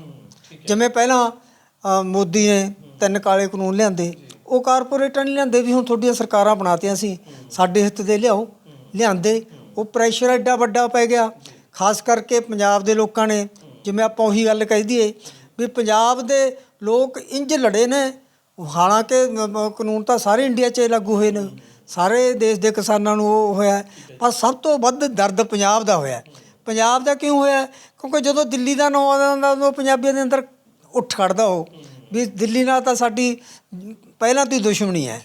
S1: ਜਿਵੇਂ ਪਹਿਲਾਂ ਮੋਦੀ ਨੇ ਤਿੰਨ ਕਾਲੇ ਕਾਨੂੰਨ ਲਿਆਂਦੇ ਉਹ ਕਾਰਪੋਰੇਟਾਂ ਨੇ ਲਿਆਂਦੇ ਵੀ ਹੁਣ ਤੁਹਾਡੀਆਂ ਸਰਕਾਰਾਂ ਬਣਾਤੀਆਂ ਸੀ ਸਾਡੇ ਹਿੱਤ ਦੇ ਲਿਆਓ ਲਿਆਂਦੇ ਉਹ ਪ੍ਰੈਸ਼ਰ ਐਡਾ ਵੱਡਾ ਪੈ ਗਿਆ। ਖਾਸ ਕਰਕੇ ਪੰਜਾਬ ਦੇ ਲੋਕਾਂ ਨੇ ਜਿਵੇਂ ਆਪਾਂ ਉਹੀ ਗੱਲ ਕਹਿ ਦਈਏ ਵੀ ਪੰਜਾਬ ਦੇ ਲੋਕ ਇੰਜ ਲੜੇ ਨੇ ਹਾਲਾਂਕਿ ਮ- ਕਾਨੂੰਨ ਤਾਂ ਸਾਰੇ ਇੰਡੀਆ 'ਚ ਲਾਗੂ ਹੋਏ ਨੇ। ਸਾਰੇ ਦੇਸ਼ ਦੇ ਕਿਸਾਨਾਂ ਨੂੰ ਉਹ ਹੋਇਆ ਪਰ ਸਭ ਤੋਂ ਵੱਧ ਦਰਦ ਪੰਜਾਬ ਦਾ ਹੋਇਆ ਪੰਜਾਬ ਦਾ ਕਿਉਂ ਹੋਇਆ ਕਿਉਂਕਿ ਜਦੋਂ ਦਿੱਲੀ ਦਾ ਨਾਂ ਆਉਂਦਾ ਉਦੋਂ ਪੰਜਾਬੀਆਂ ਦੇ ਅੰਦਰ ਉੱਠ ਖੜਦਾ ਉਹ ਵੀ ਦਿੱਲੀ ਨਾਲ ਤਾਂ ਸਾਡੀ ਪਹਿਲਾਂ ਤੋਂ ਹੀ ਦੁਸ਼ਮਣੀ ਹੈ।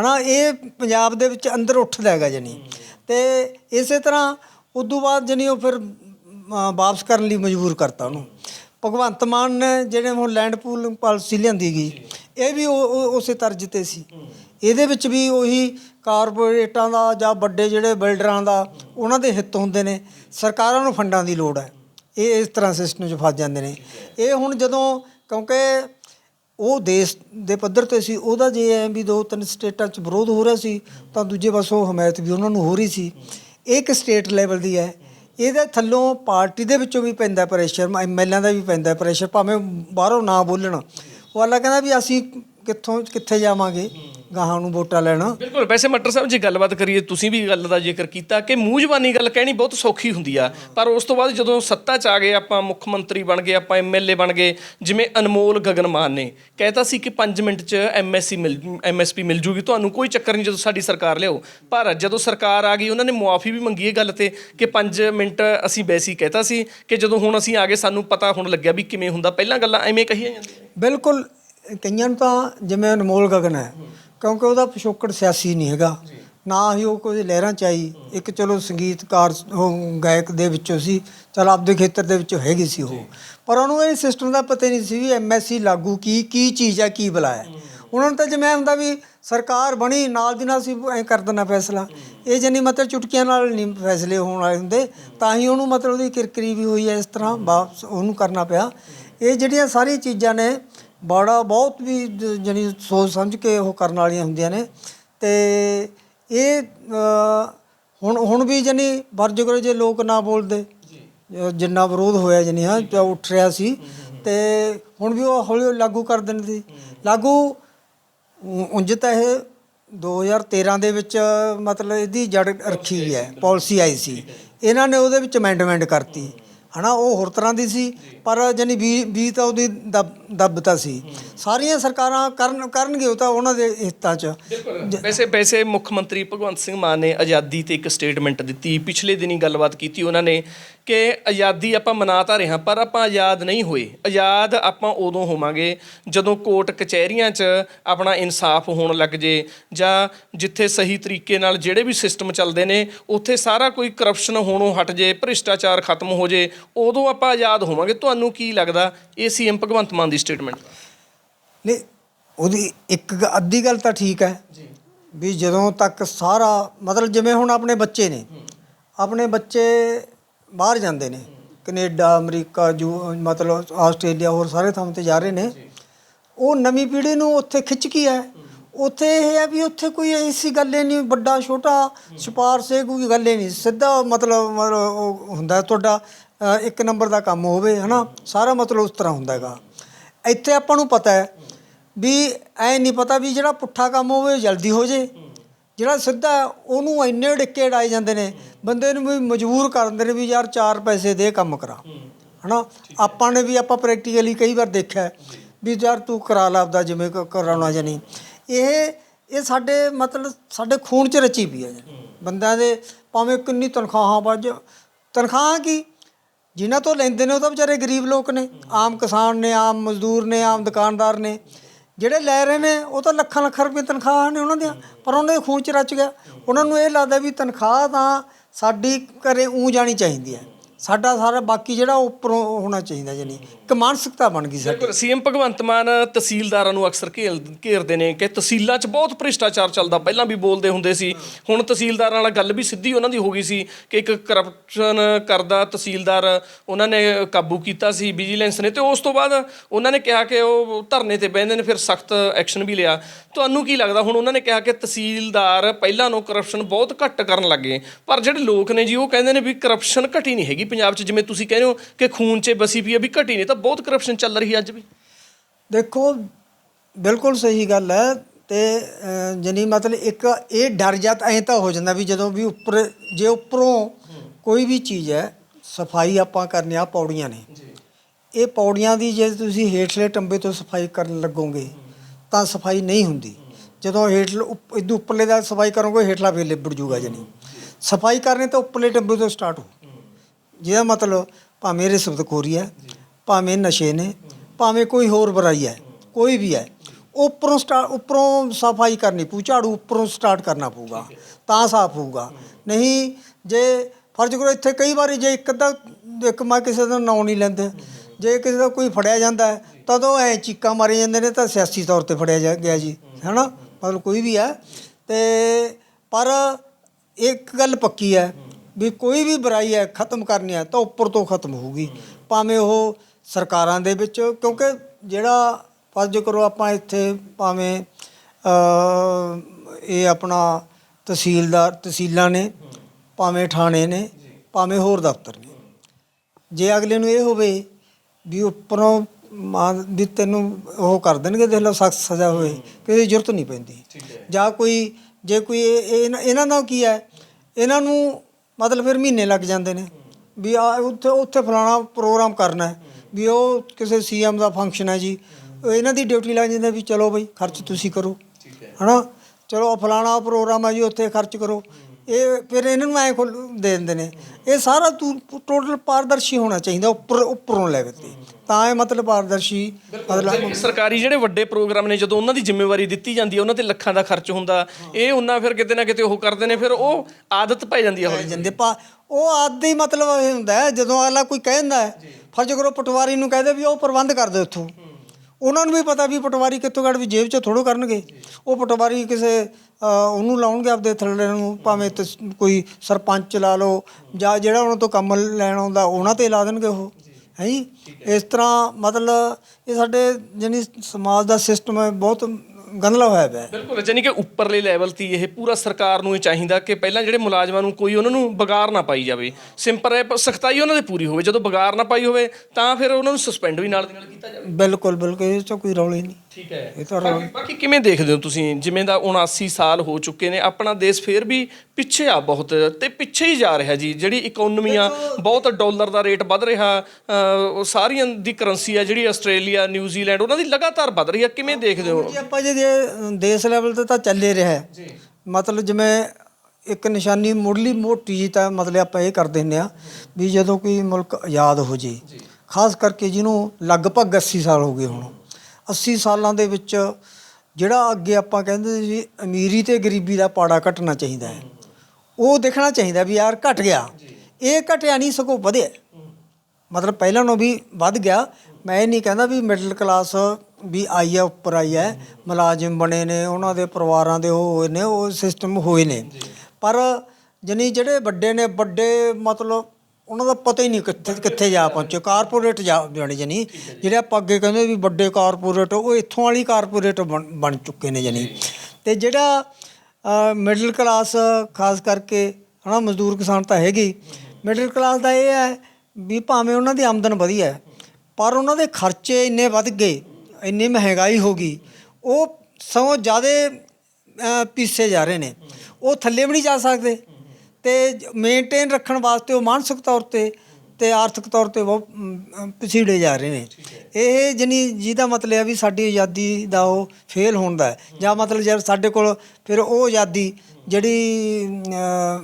S1: ਹਨਾ ਇਹ ਪੰਜਾਬ ਦੇ ਵਿੱਚ ਅੰਦਰ ਉੱਠਦਾ ਹੈਗਾ ਜਾਣੀ। ਤੇ ਇਸੇ ਤਰ੍ਹਾਂ ਉਦੋਂ ਬਾਅਦ ਜਾਣੀ ਉਹ ਫਿਰ ਅ, ਵਾਪਸ ਕਰਨ ਲਈ ਮਜਬੂਰ ਕਰਤਾ ਉਹਨੂੰ। ਭਗਵੰਤ ਮਾਨ ਨੇ ਜਿਹੜੇ ਹੁਣ ਲੈਂਡ ਪੂਲ ਪਾਲਿਸੀ ਲਿਆਂਦੀ ਗਈ ਇਹ ਵੀ ਉਹ- ਉਸੇ ਤਰਜ ਤੇ ਸੀ। ਇਹਦੇ ਵਿੱਚ ਵੀ ਉਹੀ ਕਾਰਪੋਰੇਟਾਂ ਦਾ ਜਾਂ ਵੱਡੇ ਜਿਹੜੇ ਬਿਲਡਰਾਂ ਦਾ ਉਹਨਾਂ ਦੇ ਹਿੱਤ ਹੁੰਦੇ ਨੇ। ਸਰਕਾਰਾਂ ਨੂੰ ਫੰਡਾਂ ਦੀ ਲੋੜ ਹੈ। ਇਹ ਇਸ ਤਰ੍ਹਾਂ ਸਿਸਟਮ 'ਚ ਫਸ ਜਾਂਦੇ ਨੇ। ਇਹ ਹੁਣ ਜਦੋਂ ਕਿਉਂਕਿ ਉਹ ਦੇਸ਼ ਦੇ ਪੱਧਰ ਤੇ ਸੀ, ਉਹਦਾ ਜੇ ਐ ਵੀ ਦੋ ਤਿੰਨ ਸਟੇਟਾਂ 'ਚ ਵਿਰੋਧ ਹੋ ਰਿਹਾ ਸੀ, ਤਾਂ ਦੂਜੇ ਪਾਸੋਂ ਹਮਾਇਤ ਵੀ ਉਹਨਾਂ ਨੂੰ ਹੋ ਰਹੀ ਸੀ। ਇਹ ਇੱਕ ਸਟੇਟ ਲੈਵਲ ਦੀ ਹੈ। ਇਹਦੇ ਥੱਲੋਂ ਪਾਰਟੀ ਦੇ ਵਿੱਚੋਂ ਵੀ ਪੈਂਦਾ ਪ੍ਰੈਸ਼ਰ ਐਮਐਲਏ ਦਾ ਵੀ ਪੈਂਦਾ ਪ੍ਰੈਸ਼ਰ ਭਾਵੇਂ ਬਾਹਰੋਂ ਨਾ ਬੋਲਣ। ਉਹ ਅੱਲਾ ਕਹਿੰਦਾ ਵੀ ਅਸੀਂ ਕਿੱਥੋਂ ਕਿੱਥੇ ਜਾਵਾਂਗੇ? ਗਾਹਾਂ ਨੂੰ ਵੋਟਾਂ ਲੈਣਾ।
S2: ਬਿਲਕੁਲ ਵੈਸੇ ਮੱਟਰ ਸਾਹਿਬ ਜੇ ਗੱਲਬਾਤ ਕਰੀਏ ਤੁਸੀਂ ਵੀ ਗੱਲ ਦਾ ਜ਼ਿਕਰ ਕੀਤਾ ਕਿ ਮੂੰਹ ਜ਼ਬਾਨੀ ਗੱਲ ਕਹਿਣੀ ਬਹੁਤ ਸੌਖੀ ਹੁੰਦੀ ਆ। ਪਰ ਉਸ ਤੋਂ ਬਾਅਦ ਜਦੋਂ ਸੱਤਾ 'ਚ ਆ ਗਏ ਆਪਾਂ ਮੁੱਖ ਮੰਤਰੀ ਬਣ ਗਏ ਆਪਾਂ ਐਮਐਲਏ ਬਣ ਗਏ ਜਿਵੇਂ ਅਨਮੋਲ ਗਗਨ ਮਾਨ ਨੇ ਕਹਿਤਾ ਸੀ ਕਿ 5 ਮਿੰਟ 'ਚ ਐਮਐਸਸੀ ਮਿਲ ਐਮਐਸਪੀ ਮਿਲ ਜੂਗੀ। ਤੁਹਾਨੂੰ ਕੋਈ ਚੱਕਰ ਨਹੀਂ ਜਦੋਂ ਸਾਡੀ ਸਰਕਾਰ ਲਿਆਓ। ਪਰ ਜਦੋਂ ਸਰਕਾਰ ਆ ਗਈ ਉਹਨਾਂ ਨੇ ਮੁਆਫੀ ਵੀ ਮੰਗੀ ਇਹ ਗੱਲ ਤੇ ਕਿ 5 ਮਿੰਟ ਅਸੀਂ ਵੈਸੀ ਕਹਿਤਾ ਸੀ ਕਿ ਜਦੋਂ ਹੁਣ ਅਸੀਂ ਆ ਗਏ ਸਾਨੂੰ ਪਤਾ ਹੁਣ ਲੱਗਿਆ ਵੀ ਕਿਵੇਂ ਹੁੰਦਾ। ਪਹਿਲਾਂ ਗੱਲਾਂ ਐਵੇਂ ਕਹੀਆਂ ਜਾਂਦੀਆਂ।
S1: ਬਿਲਕੁਲ ਕਈਆਂ ਨੂੰ ਤਾਂ ਜਿਵੇਂ ਅਨਮੋਲ ਗਗਨ ਹੈ ਕਿਉਂਕਿ ਉਹਦਾ ਪਿਛੋਕੜ ਸਿਆਸੀ ਨਹੀਂ ਹੈਗਾ। ਨਾ ਹੀ ਉਹ ਕੋਈ ਲਹਿਰਾਂ ਚ ਆਈ। ਇੱਕ ਚਲੋ ਸੰਗੀਤਕਾਰ ਉਹ ਗਾਇਕ ਦੇ ਵਿੱਚੋਂ ਸੀ। ਚਲ ਆਪਦੇ ਖੇਤਰ ਦੇ ਵਿੱਚੋਂ ਹੈਗੀ ਸੀ ਉਹ। ਪਰ ਉਹਨੂੰ ਇਹ ਸਿਸਟਮ ਦਾ ਪਤਾ ਨਹੀਂ ਸੀ ਵੀ ਐਮਐਸਸੀ ਲਾਗੂ ਕੀ ਕੀ ਚੀਜ਼ ਹੈ ਕੀ ਬੁਲਾਇਆ ਉਹਨਾਂ ਨੂੰ ਤਾਂ ਜਿਵੇਂ ਹੁੰਦਾ ਵੀ ਸਰਕਾਰ ਬਣੀ ਨਾਲ ਦੀ ਨਾਲ ਸੀ ਐ ਕਰ ਦੇਣਾ ਫੈਸਲਾ। ਇਹ ਜਨੀ ਮਤਲਬ ਚੁਟਕੀਆਂ ਨਾਲ ਨਹੀਂ ਫੈਸਲੇ ਹੋਣ ਵਾਲੇ ਹੁੰਦੇ ਤਾਂ ਹੀ ਉਹਨੂੰ ਮਤਲਬ ਉਹਦੀ ਕਿਰਕਰੀ ਵੀ ਹੋਈ ਹੈ ਇਸ ਤਰ੍ਹਾਂ। ਵਾਪਸ ਉਹਨੂੰ ਕਰਨਾ ਪਿਆ। ਇਹ ਜਿਹੜੀਆਂ ਸਾਰੀਆਂ ਚੀਜ਼ਾਂ ਨੇ ਬੜਾ ਬਹੁਤ ਵੀ ਜਾਣੀ ਸੋਚ ਸਮਝ ਕੇ ਉਹ ਕਰਨ ਵਾਲੀਆਂ ਹੁੰਦੀਆਂ ਨੇ। ਤੇ ਇਹ ਹੁਣ ਹੁਣ ਵੀ ਜਾਣੀ ਵਰਜ ਕਰੋ ਜੇ ਲੋਕ ਨਾ ਬੋਲਦੇ। ਜਿੰਨਾ ਵਿਰੋਧ ਹੋਇਆ ਜਾਣੀ ਹਾਂ ਜੋ। ਉੱਠ ਰਿਹਾ ਸੀ। ਤੇ ਹੁਣ ਵੀ ਉਹ ਹੌਲੀ ਹੌਲੀ ਲਾਗੂ ਕਰ ਦੇਣ ਦੀ। ਲਾਗੂ ਉਂਝ ਤਾਂ ਇਹ 2013 ਦੇ ਵਿੱਚ ਮਤਲਬ ਇਹਦੀ ਜੜ ਰੱਖੀ ਹੈ ਪਾਲਿਸੀ ਆਈ ਸੀ। ਇਹਨਾਂ ਨੇ ਉਹਦੇ ਵਿੱਚ ਅਮੈਂਡਮੈਂਟ ਕਰਤੀ। ਹਨਾ ਉਹ ਹੋਰ ਤਰ੍ਹਾਂ ਦੀ ਸੀ ਪਰ ਜਾਨੀ ਵੀ ਵੀ ਤਾਂ ਉਹਦੀ ਦੱਬ ਦੱਬਤਾ ਸੀ। ਸਾਰੀਆਂ ਸਰਕਾਰਾਂ ਕਰਨ ਕਰਨਗੇ ਉਹ ਤਾਂ ਉਹਨਾਂ ਦੇ ਹਿੱਤਾਂ 'ਚ।
S2: ਵੈਸੇ ਵੈਸੇ ਮੁੱਖ ਮੰਤਰੀ ਭਗਵੰਤ ਸਿੰਘ ਮਾਨ ਨੇ ਆਜ਼ਾਦੀ ਤੇ ਇੱਕ ਸਟੇਟਮੈਂਟ ਦਿੱਤੀ। ਪਿਛਲੇ ਦਿਨੀ ਗੱਲਬਾਤ ਕੀਤੀ ਉਹਨਾਂ ਨੇ ਕਿ ਆਜ਼ਾਦੀ ਆਪਾਂ ਮਨਾ ਤਾਂ ਰਹੇ ਹਾਂ ਪਰ ਆਪਾਂ ਆਜ਼ਾਦ ਨਹੀਂ ਹੋਏ। ਆਜ਼ਾਦ ਆਪਾਂ ਉਦੋਂ ਹੋਵਾਂਗੇ ਜਦੋਂ ਕੋਰਟ ਕਚਹਿਰੀਆਂ 'ਚ ਆਪਣਾ ਇਨਸਾਫ ਹੋਣ ਲੱਗ ਜੇ ਜਾਂ ਜਿੱਥੇ ਸਹੀ ਤਰੀਕੇ ਨਾਲ ਜਿਹੜੇ ਵੀ ਸਿਸਟਮ ਚੱਲਦੇ ਨੇ ਉੱਥੇ ਸਾਰਾ ਕੋਈ ਕਰਪਸ਼ਨ ਹੋਣੋਂ ਹਟ ਜੇ ਭ੍ਰਿਸ਼ਟਾਚਾਰ ਖਤਮ ਹੋ ਜੇ ਉਦੋਂ ਆਪਾਂ ਆਜ਼ਾਦ ਹੋਵਾਂਗੇ। ਤੁਹਾਨੂੰ ਕੀ ਲੱਗਦਾ? ਇਹ ਸੀਐਮ ਭਗਵੰਤ ਮਾਨ ਦੀ ਸਟੇਟਮੈਂਟ
S1: ਨਹੀਂ ਉਹਦੀ ਇੱਕ ਅੱਧੀ ਗੱਲ ਤਾਂ ਠੀਕ ਹੈ
S2: ਜੀ।
S1: ਵੀ ਜਦੋਂ ਤੱਕ ਸਾਰਾ ਮਤਲਬ ਜਿਵੇਂ ਹੁਣ ਆਪਣੇ ਬੱਚੇ ਨੇ ਆਪਣੇ ਬੱਚੇ ਬਾਹਰ ਜਾਂਦੇ ਨੇ। ਕੈਨੇਡਾ, ਅਮਰੀਕਾ ਜੋ ਮਤਲਬ ਆਸਟ੍ਰੇਲੀਆ ਹੋਰ ਸਾਰੇ ਥਾਂ ਤੇ ਜਾ ਰਹੇ ਨੇ। ਉਹ ਨਵੀਂ ਪੀੜ੍ਹੀ ਨੂੰ ਉੱਥੇ ਖਿੱਚ ਕੀ ਹੈ? ਉੱਥੇ ਇਹ ਹੈ ਵੀ ਉੱਥੇ ਕੋਈ ਐਸੀ ਗੱਲ ਹੀ ਨਹੀਂ, ਵੱਡਾ, ਛੋਟਾ, ਸਿਫਾਰਸ਼ ਕੋਈ ਗੱਲ ਹੀ ਨਹੀਂ। ਸਿੱਧਾ ਮਤਲਬ ਉਹ ਹੁੰਦਾ ਤੁਹਾਡਾ ਇੱਕ ਨੰਬਰ ਦਾ ਕੰਮ ਹੋਵੇ, ਹਨਾ? ਸਾਰਾ ਮਤਲਬ ਉਸ ਤਰ੍ਹਾਂ ਹੁੰਦਾ ਹੈਗਾ। ਇੱਥੇ ਆਪਾਂ ਨੂੰ ਪਤਾ ਹੈ ਵੀ ਐ ਨਹੀਂ ਪਤਾ ਵੀ ਜਿਹੜਾ ਪੁੱਠਾ ਕੰਮ ਹੋਵੇ ਜਲਦੀ ਹੋ ਜੇ। ਜਿਹੜਾ ਸਿੱਧਾ ਉਹਨੂੰ ਇੰਨੇ ਡਿੱਕੇ ਡਾਏ ਜਾਂਦੇ ਨੇ। ਬੰਦੇ ਨੂੰ ਵੀ ਮਜਬੂਰ ਕਰ ਦਿੰਦੇ ਨੇ ਵੀ ਯਾਰ ਚਾਰ ਪੈਸੇ ਦੇ ਕੰਮ ਕਰਾ। ਹਨਾ? ਆਪਾਂ ਨੇ ਵੀ ਆਪਾਂ ਪ੍ਰੈਕਟੀਕਲੀ ਕਈ ਵਾਰ ਦੇਖਿਆ ਵੀ ਯਾਰ ਤੂੰ ਕਰਾ ਲਾ ਆਪਦਾ ਜਿਵੇਂ ਕਰਾਉਣਾ ਜਾਂ ਨਹੀਂ। ਇਹ ਇਹ ਸਾਡੇ ਮਤਲਬ ਸਾਡੇ ਖੂਨ 'ਚ ਰਚੀ ਪਈ ਹੈ ਬੰਦਿਆਂ ਦੇ ਭਾਵੇਂ ਕਿੰਨੀ ਤਨਖਾਹਾਂ ਵੱਜ ਤਨਖਾਹਾਂ ਕੀ? ਜਿਨ੍ਹਾਂ ਤੋਂ ਲੈਂਦੇ ਨੇ ਉਹ ਤਾਂ ਵਿਚਾਰੇ ਗਰੀਬ ਲੋਕ ਨੇ। ਆਮ ਕਿਸਾਨ ਨੇ, ਆਮ ਮਜ਼ਦੂਰ ਨੇ, ਆਮ ਦੁਕਾਨਦਾਰ ਨੇ। ਜਿਹੜੇ ਲੈ ਰਹੇ ਨੇ, ਉਹ ਤਾਂ ਲੱਖਾਂ ਲੱਖਾਂ ਰੁਪਏ ਤਨਖਾਹ ਨੇ ਉਹਨਾਂ ਦੀਆਂ। ਪਰ ਉਹਨਾਂ ਦੇ ਖੂਨ 'ਚ ਰਚ ਗਿਆ। ਉਹਨਾਂ ਨੂੰ ਇਹ ਲੱਗਦਾ ਵੀ ਤਨਖਾਹ ਤਾਂ ਸਾਡੀ ਘਰੇ ਉਂ ਜਾਣੀ ਚਾਹੀਦੀ ਹੈ। ਸਾਡਾ ਸਾਰਾ ਬਾਕੀ ਜਿਹੜਾ ਉਹ ਉੱਪਰੋਂ ਹੋਣਾ ਚਾਹੀਦਾ ਜਾਨੀ ਇੱਕ ਮਾਨਸਿਕਤਾ ਬਣ ਗਈ ਸਾਡੀ।
S2: ਬਿਲਕੁਲ, ਸੀਐਮ ਭਗਵੰਤ ਮਾਨ ਤਹਿਸੀਲਦਾਰਾਂ ਨੂੰ ਅਕਸਰ ਘੇਲ ਘੇਰਦੇ ਨੇ ਕਿ ਤਹਿਸੀਲਾਂ 'ਚ ਬਹੁਤ ਭ੍ਰਿਸ਼ਟਾਚਾਰ ਚੱਲਦਾ, ਪਹਿਲਾਂ ਵੀ ਬੋਲਦੇ ਹੁੰਦੇ ਸੀ। ਹੁਣ ਤਹਿਸੀਲਦਾਰਾਂ ਨਾਲ ਗੱਲ ਵੀ ਸਿੱਧੀ ਉਹਨਾਂ ਦੀ ਹੋ ਗਈ ਸੀ ਕਿ ਇੱਕ ਕਰਪਸ਼ਨ ਕਰਦਾ ਤਹਿਸੀਲਦਾਰ, ਉਹਨਾਂ ਨੇ ਕਾਬੂ ਕੀਤਾ ਸੀ ਵਿਜੀਲੈਂਸ ਨੇ ਤੇ ਉਸ ਤੋਂ ਬਾਅਦ ਉਹਨਾਂ ਨੇ ਕਿਹਾ ਕਿ ਉਹ ਧਰਨੇ ਤੇ ਬਹਿੰਦੇ ਨੇ, ਫਿਰ ਸਖਤ ਐਕਸ਼ਨ ਵੀ ਲਿਆ। ਤੁਹਾਨੂੰ ਕੀ ਲੱਗਦਾ, ਹੁਣ ਉਹਨਾਂ ਨੇ ਕਿਹਾ ਕਿ ਤਹਿਸੀਲਦਾਰ ਪਹਿਲਾਂ ਨੂੰ ਕਰਪਸ਼ਨ ਬਹੁਤ ਘੱਟ ਕਰਨ ਲੱਗੇ, ਪਰ ਜਿਹੜੇ ਲੋਕ ਨੇ ਜੀ ਉਹ ਕਹਿੰਦੇ ਨੇ ਵੀ ਕਰਪਸ਼ਨ ਘਟੀ ਨਹੀਂ ਹੈਗੀ ਪੰਜਾਬ 'ਚ ਜਿਵੇਂ ਤੁਸੀਂ ਕਹਿੰਦੇ ਹੋ ਕਿ ਖੂਨ 'ਚ ਬਸੀ ਪਈ ਹੈ ਵੀ ਘਟੀ ਨਹੀਂ ਤਾਂ ਬਹੁਤ ਕਰਪਸ਼ਨ ਚੱਲ ਰਹੀ ਹੈ ਅੱਜ ਵੀ।
S1: ਦੇਖੋ ਬਿਲਕੁਲ ਸਹੀ ਗੱਲ ਹੈ ਤੇ ਜਾਣੀ ਮਤਲਬ ਇੱਕ ਇਹ ਡਰ ਜਾਤ ਐਂ ਤਾਂ ਹੋ ਜਾਂਦਾ ਵੀ ਜਦੋਂ ਵੀ ਉੱਪਰ ਜੇ ਉੱਪਰੋਂ ਕੋਈ ਵੀ ਚੀਜ਼ ਹੈ ਸਫ਼ਾਈ ਆਪਾਂ ਕਰਨੀ ਆ ਪੌੜੀਆਂ ਨੇ। ਇਹ ਪੌੜੀਆਂ ਦੀ ਜੇ ਤੁਸੀਂ ਹੇਠਲੇ ਟੰਬੇ ਤੋਂ ਸਫ਼ਾਈ ਕਰਨ ਲੱਗੋਗੇ ਤਾਂ ਸਫ਼ਾਈ ਨਹੀਂ ਹੁੰਦੀ। ਜਦੋਂ ਹੇਠ ਇਦੋਂ ਉੱਪਰਲੇ ਦਾ ਸਫ਼ਾਈ ਕਰੋਗੇ ਹੇਠਲਾ ਫੇਰ ਲਿਬੜ ਜੂਗਾ ਜਾਣੀ। ਸਫ਼ਾਈ ਕਰਨੀ ਤਾਂ ਉੱਪਰਲੇ ਟੰਬੇ ਤੋਂ ਸਟਾਰਟ ਹੋ। ਜਿਹਦਾ ਮਤਲਬ ਭਾਵੇਂ ਰਿਸ਼ਵਤਖੋਰੀ ਹੈ, ਭਾਵੇਂ ਨਸ਼ੇ ਨੇ, ਭਾਵੇਂ ਕੋਈ ਹੋਰ ਬੁਰਾਈ ਹੈ, ਕੋਈ ਵੀ ਹੈ, ਉੱਪਰੋਂ ਸਟਾ, ਉੱਪਰੋਂ ਸਫ਼ਾਈ ਕਰਨੀ ਪਊ, ਝਾੜੂ ਉੱਪਰੋਂ ਸਟਾਰਟ ਕਰਨਾ ਪਊਗਾ, ਤਾਂ ਸਾਫ਼ ਹੋਊਗਾ। ਨਹੀਂ, ਜੇ ਫਰਜ਼ ਕਰੋ ਇੱਥੇ ਕਈ ਵਾਰੀ ਜੇ ਇੱਕ ਅੱਧਾ, ਇੱਕ ਮੈਂ ਕਿਸੇ ਦਾ ਨਾਂ ਨਹੀਂ ਲੈਂਦੇ, ਜੇ ਕਿਸੇ ਦਾ ਕੋਈ ਫੜਿਆ ਜਾਂਦਾ ਹੈ ਤਦ ਉਹ ਐ ਚੀਕਾਂ ਮਾਰੀ ਜਾਂਦੇ ਨੇ, ਤਾਂ ਸਿਆਸੀ ਤੌਰ ਤੇ ਫੜਿਆ ਜਾ- ਗਿਆ ਜੀ, ਹੈਨਾ? ਮਤਲਬ ਕੋਈ ਵੀ ਹੈ, ਤੇ ਪਰ ਇੱਕ ਗੱਲ ਪੱਕੀ ਹੈ ਵੀ ਕੋਈ ਵੀ ਬੁਰਾਈ ਹੈ ਖਤਮ ਕਰਨੀ ਹੈ ਤਾਂ ਉੱਪਰ ਤੋਂ ਖਤਮ ਹੋਊਗੀ। ਭਾਵੇਂ ਉਹ ਸਰਕਾਰਾਂ ਦੇ ਵਿੱਚ ਕਿਉਂਕਿ ਜਿਹੜਾ ਫਰਜ਼ ਕਰੋ ਆਪਾਂ ਇੱਥੇ ਭਾਵੇਂ ਇਹ ਆਪਣਾ ਤਹਿਸੀਲਦਾਰ ਤਹਿਸੀਲਾਂ ਨੇ ਭਾਵੇਂ ਥਾਣੇ ਨੇ ਭਾਵੇਂ ਹੋਰ ਦਫ਼ਤਰ ਨੇ। ਜੇ ਅਗਲੇ ਨੂੰ ਇਹ ਹੋਵੇ ਵੀ ਉੱਪਰੋਂ ਮਾਂ ਵੀ ਤੈਨੂੰ ਉਹ ਕਰ ਦੇਣਗੇ ਦੇਖ ਲਓ ਸਖਤ ਸਜ਼ਾ ਹੋਵੇ ਕਿਸੇ ਜ਼ਰੂਰਤ ਨਹੀਂ ਪੈਂਦੀ। ਜਾਂ ਕੋਈ ਜੇ ਕੋਈ ਇਹ- ਇਹ- ਇਹਨਾਂ- ਇਹਨਾਂ ਦਾ ਕੀ ਹੈ? ਇਹਨਾਂ ਨੂੰ ਮਤਲਬ ਫਿਰ ਮਹੀਨੇ ਲੱਗ ਜਾਂਦੇ ਨੇ। ਵੀ ਆ ਉੱਥੇ ਉੱਥੇ ਫਲਾਣਾ ਪ੍ਰੋਗਰਾਮ ਕਰਨਾ ਹੈ। ਵੀ ਉਹ ਕਿਸੇ ਸੀਐਮ ਦਾ ਫੰਕਸ਼ਨ ਹੈ ਜੀ। ਇਹਨਾਂ ਦੀ ਡਿਊਟੀ ਲੱਗ ਜਾਂਦੀ ਵੀ ਚਲੋ ਬਈ ਖਰਚ ਤੁਸੀਂ ਕਰੋ। ਹਨਾ? ਚਲੋ ਫਲਾਣਾ ਪ੍ਰੋਗਰਾਮ ਹੈ ਜੀ ਉੱਥੇ ਖਰਚ ਕਰੋ। ਇਹ ਫਿਰ ਇਹਨਾਂ ਨੂੰ ਐ ਖੁੱਲ ਦੇ ਦਿੰਦੇ ਨੇ। ਇਹ ਸਾਰਾ ਤੂੰ ਟੋਟਲ ਪਾਰਦਰਸ਼ੀ ਹੋਣਾ ਚਾਹੀਦਾ ਉੱਪਰ ਉੱਪਰੋਂ ਲੈਵਲ ਤੇ। ਤਾਂ ਇਹ ਮਤਲਬ ਪਾਰਦਰਸ਼ੀ ਮਤਲਬ
S2: ਕਿ ਸਰਕਾਰੀ ਜਿਹੜੇ ਵੱਡੇ ਪ੍ਰੋਗਰਾਮ ਨੇ ਜਦੋਂ ਉਹਨਾਂ ਦੀ ਜ਼ਿੰਮੇਵਾਰੀ ਦਿੱਤੀ ਜਾਂਦੀ ਹੈ ਉਹਨਾਂ ਤੇ ਲੱਖਾਂ ਦਾ ਖਰਚ ਹੁੰਦਾ। ਇਹ ਉਹਨਾਂ ਫਿਰ ਕਿਤੇ ਨਾ ਕਿਤੇ ਉਹ ਕਰਦੇ ਨੇ ਫਿਰ ਉਹ ਆਦਤ ਪੈ ਜਾਂਦੀ ਹੈ ਹੌਲੀ
S1: ਜਾਂਦੇ ਪਾ ਉਹ ਆਦੇ ਹੀ ਮਤਲਬ ਇਹ ਹੁੰਦਾ ਹੈ ਜਦੋਂ ਅਗਲਾ ਕੋਈ ਕਹਿੰਦਾ ਹੈ ਫਰਜ਼ ਕਰੋ ਪਟਵਾਰੀ ਨੂੰ ਕਹਦੇ ਵੀ ਉਹ ਪ੍ਰਬੰਧ ਕਰ ਦਿਓ ਇੱਥੋਂ। ਉਹਨਾਂ ਨੂੰ ਵੀ ਪਤਾ ਵੀ ਪਟਵਾਰੀ ਕਿੱਥੋਂ ਕੱਢ ਵੀ ਜੇਬ 'ਚ ਥੋੜੋ ਕਰਨਗੇ। ਉਹ ਪਟਵਾਰੀ ਕਿਸੇ ਉਹਨੂੰ ਲਾਉਣਗੇ ਆਪਦੇ ਥੱਲੇ ਨੂੰ ਭਾਵੇਂ ਕੋਈ ਸਰਪੰਚ ਲਾ ਲਓ ਜਾਂ ਜਿਹੜਾ ਉਹਨਾਂ ਤੋਂ ਕੰਮ ਲੈਣ ਆਉਂਦਾ ਉਹਨਾਂ ਤੇ ਲਾ ਦੇਣਗੇ ਉਹ। ਹੈ ਜੀ? ਇਸ ਤਰ੍ਹਾਂ ਮਤਲਬ ਇਹ ਸਾਡੇ ਜਾਨੀ ਸਮਾਜ ਦਾ ਸਿਸਟਮ ਹੈ ਬਹੁਤ ਗੰਦਲਾ ਹੋਇਆ ਪਿਆ ਹੈ।
S2: ਬਿਲਕੁਲ ਜਾਨੀ ਕਿ ਉੱਪਰਲੇ ਲੈਵਲ ਤੇ ਇਹ ਪੂਰਾ ਸਰਕਾਰ ਨੂੰ ਇਹ ਚਾਹੀਦਾ ਕਿ ਪਹਿਲਾਂ ਜਿਹੜੇ ਮੁਲਾਜ਼ਮਾਂ ਨੂੰ ਕੋਈ ਉਹਨਾਂ ਨੂੰ ਬਗਾਰ ਨਾ ਪਾਈ ਜਾਵੇ। ਸਿੰਪਲ ਹੈ ਸਖਤਾਈ ਉਹਨਾਂ ਦੇ ਪੂਰੀ ਹੋਵੇ। ਜਦੋਂ ਬਗਾਰ ਨਾ ਪਾਈ ਹੋਵੇ ਤਾਂ ਫਿਰ ਉਹਨਾਂ ਨੂੰ ਸਸਪੈਂਡ ਵੀ ਨਾਲ ਦੀ ਨਾਲ ਕੀਤਾ ਜਾਵੇ।
S1: ਬਿਲਕੁਲ ਬਿਲਕੁਲ ਇਹ 'ਚ ਕੋਈ ਰੌਲੇ ਨਹੀਂ।
S2: ਠੀਕ ਹੈ।
S1: ਇਹ ਤਾਂ
S2: ਬਾਕੀ ਬਾਕੀ ਕਿਵੇਂ ਦੇਖਦੇ ਹੋ ਤੁਸੀਂ? ਜਿਵੇਂ ਦਾ 79 ਸਾਲ ਹੋ ਚੁੱਕੇ ਨੇ ਆਪਣਾ ਦੇਸ਼ ਫੇਰ ਵੀ ਪਿੱਛੇ ਆ ਬਹੁਤ ਤੇ ਪਿੱਛੇ ਹੀ ਜਾ ਰਿਹਾ ਜੀ ਜਿਹੜੀ ਇਕਨੋਮੀ ਆ ਬਹੁਤ ਡਾਲਰ ਦਾ ਰੇਟ ਵੱਧ ਰਿਹਾ ਉਹ ਸਾਰੀਆਂ ਦੀ ਕਰੰਸੀ ਆ ਜਿਹੜੀ ਆਸਟ੍ਰੇਲੀਆ ਨਿਊਜ਼ੀਲੈਂਡ ਉਹਨਾਂ ਦੀ ਲਗਾਤਾਰ ਵੱਧ ਰਹੀ ਆ ਕਿਵੇਂ ਦੇਖਦੇ ਹੋ?
S1: ਜੀ ਆਪਾਂ ਜੇ ਦੇ- ਦੇਸ਼ ਲੈਵਲ ਤੇ ਤਾਂ ਚੱਲੇ ਰਿਹਾ ਹੈ।
S2: ਜੀ।
S1: ਮਤਲਬ ਜਿਵੇਂ ਇੱਕ ਨਿਸ਼ਾਨੀ ਮੁੱਢਲੀ ਮੋਟੀ ਜੀ ਤਾਂ ਮਤਲਬ ਆਪਾਂ ਇਹ ਕਰ ਦਿੰਦੇ ਆ ਵੀ ਜਦੋਂ ਕੋਈ ਮੁਲਕ ਆਜ਼ਾਦ ਹੋ ਜੇ ਖਾਸ ਕਰਕੇ ਜਿਹਨੂੰ ਲਗਭਗ 80 ਸਾਲ ਹੋ ਗਏ ਹੁਣ। 80 ਸਾਲਾਂ ਦੇ ਵਿੱਚ ਜਿਹੜਾ ਅੱਗੇ ਆਪਾਂ ਕਹਿੰਦੇ ਸੀ ਵੀ ਅਮੀਰੀ ਤੇ ਗਰੀਬੀ ਦਾ ਪਾੜਾ ਘਟਣਾ ਚਾਹੀਦਾ ਹੈ, ਉਹ ਦੇਖਣਾ ਚਾਹੀਦਾ ਵੀ ਯਾਰ ਘਟ ਗਿਆ। ਇਹ ਘਟਿਆ ਨਹੀਂ, ਸਗੋਂ ਵਧਿਆ। ਮਤਲਬ ਪਹਿਲਾਂ ਨੂੰ ਵੀ ਵੱਧ ਗਿਆ। ਮੈਂ ਇਹ ਨਹੀਂ ਕਹਿੰਦਾ ਵੀ ਮਿਡਲ ਕਲਾਸ ਵੀ ਆਈ ਹੈ, ਉੱਪਰ ਆਈ ਹੈ। ਮੁਲਾਜ਼ਮ ਬਣੇ ਨੇ, ਉਹਨਾਂ ਦੇ ਪਰਿਵਾਰਾਂ ਦੇ ਉਹ ਹੋਏ ਨੇ, ਉਹ ਸਿਸਟਮ ਹੋਏ ਨੇ। ਪਰ ਜਨੀ ਜਿਹੜੇ ਵੱਡੇ ਨੇ, ਵੱਡੇ ਮਤਲਬ ਉਹਨਾਂ ਦਾ ਪਤਾ ਹੀ ਨਹੀਂ ਕਿੱਥੇ ਕਿੱਥੇ ਜਾ ਪਹੁੰਚੇ। ਕਾਰਪੋਰੇਟ ਜਾ ਜਾਣੇ ਜਨੀ ਜਿਹੜੇ ਆਪਾਂ ਅੱਗੇ ਕਹਿੰਦੇ ਵੀ ਵੱਡੇ ਕਾਰਪੋਰੇਟ, ਉਹ ਇੱਥੋਂ ਵਾਲੀ ਕਾਰਪੋਰੇਟ ਬਣ ਬਣ ਚੁੱਕੇ ਨੇ ਜਨੀ ਤੇ ਜਿਹੜਾ ਮਿਡਲ ਕਲਾਸ ਖਾਸ ਕਰਕੇ, ਹਨਾ, ਮਜ਼ਦੂਰ ਕਿਸਾਨ ਤਾਂ ਹੈਗੀ ਮਿਡਲ ਕਲਾਸ ਦਾ ਇਹ ਹੈ ਵੀ ਭਾਵੇਂ ਉਹਨਾਂ ਦੀ ਆਮਦਨ ਵਧੀਆ ਹੈ, ਪਰ ਉਹਨਾਂ ਦੇ ਖਰਚੇ ਇੰਨੇ ਵੱਧ ਗਏ, ਇੰਨੀ ਮਹਿੰਗਾਈ ਹੋ ਗਈ। ਉਹ ਸਗੋਂ ਜ਼ਿਆਦਾ ਪੀਸੇ ਜਾ ਰਹੇ ਨੇ। ਉਹ ਥੱਲੇ ਵੀ ਨਹੀਂ ਜਾ ਸਕਦੇ। ਤੇ ਮੇਨਟੇਨ ਰੱਖਣ ਵਾਸਤੇ ਉਹ ਮਾਨਸਿਕ ਤੌਰ ਤੇ ਤੇ ਆਰਥਿਕ ਤੌਰ ਤੇ ਬਹੁਤ ਅਮ, ਜਾ ਰਹੇ ਨੇ। ਇਹ ਜਨੀ ਜਿਹਦਾ ਮਤਲਬ ਹੈ ਵੀ ਸਾਡੀ ਆਜ਼ਾਦੀ ਦਾ ਉਹ ਫੇਲ ਹੋਣ ਦਾ ਜਾਂ ਮਤਲਬ ਜੇ ਸਾਡੇ ਕੋਲ ਫਿਰ ਉਹ ਆਜ਼ਾਦੀ ਜਿਹੜੀ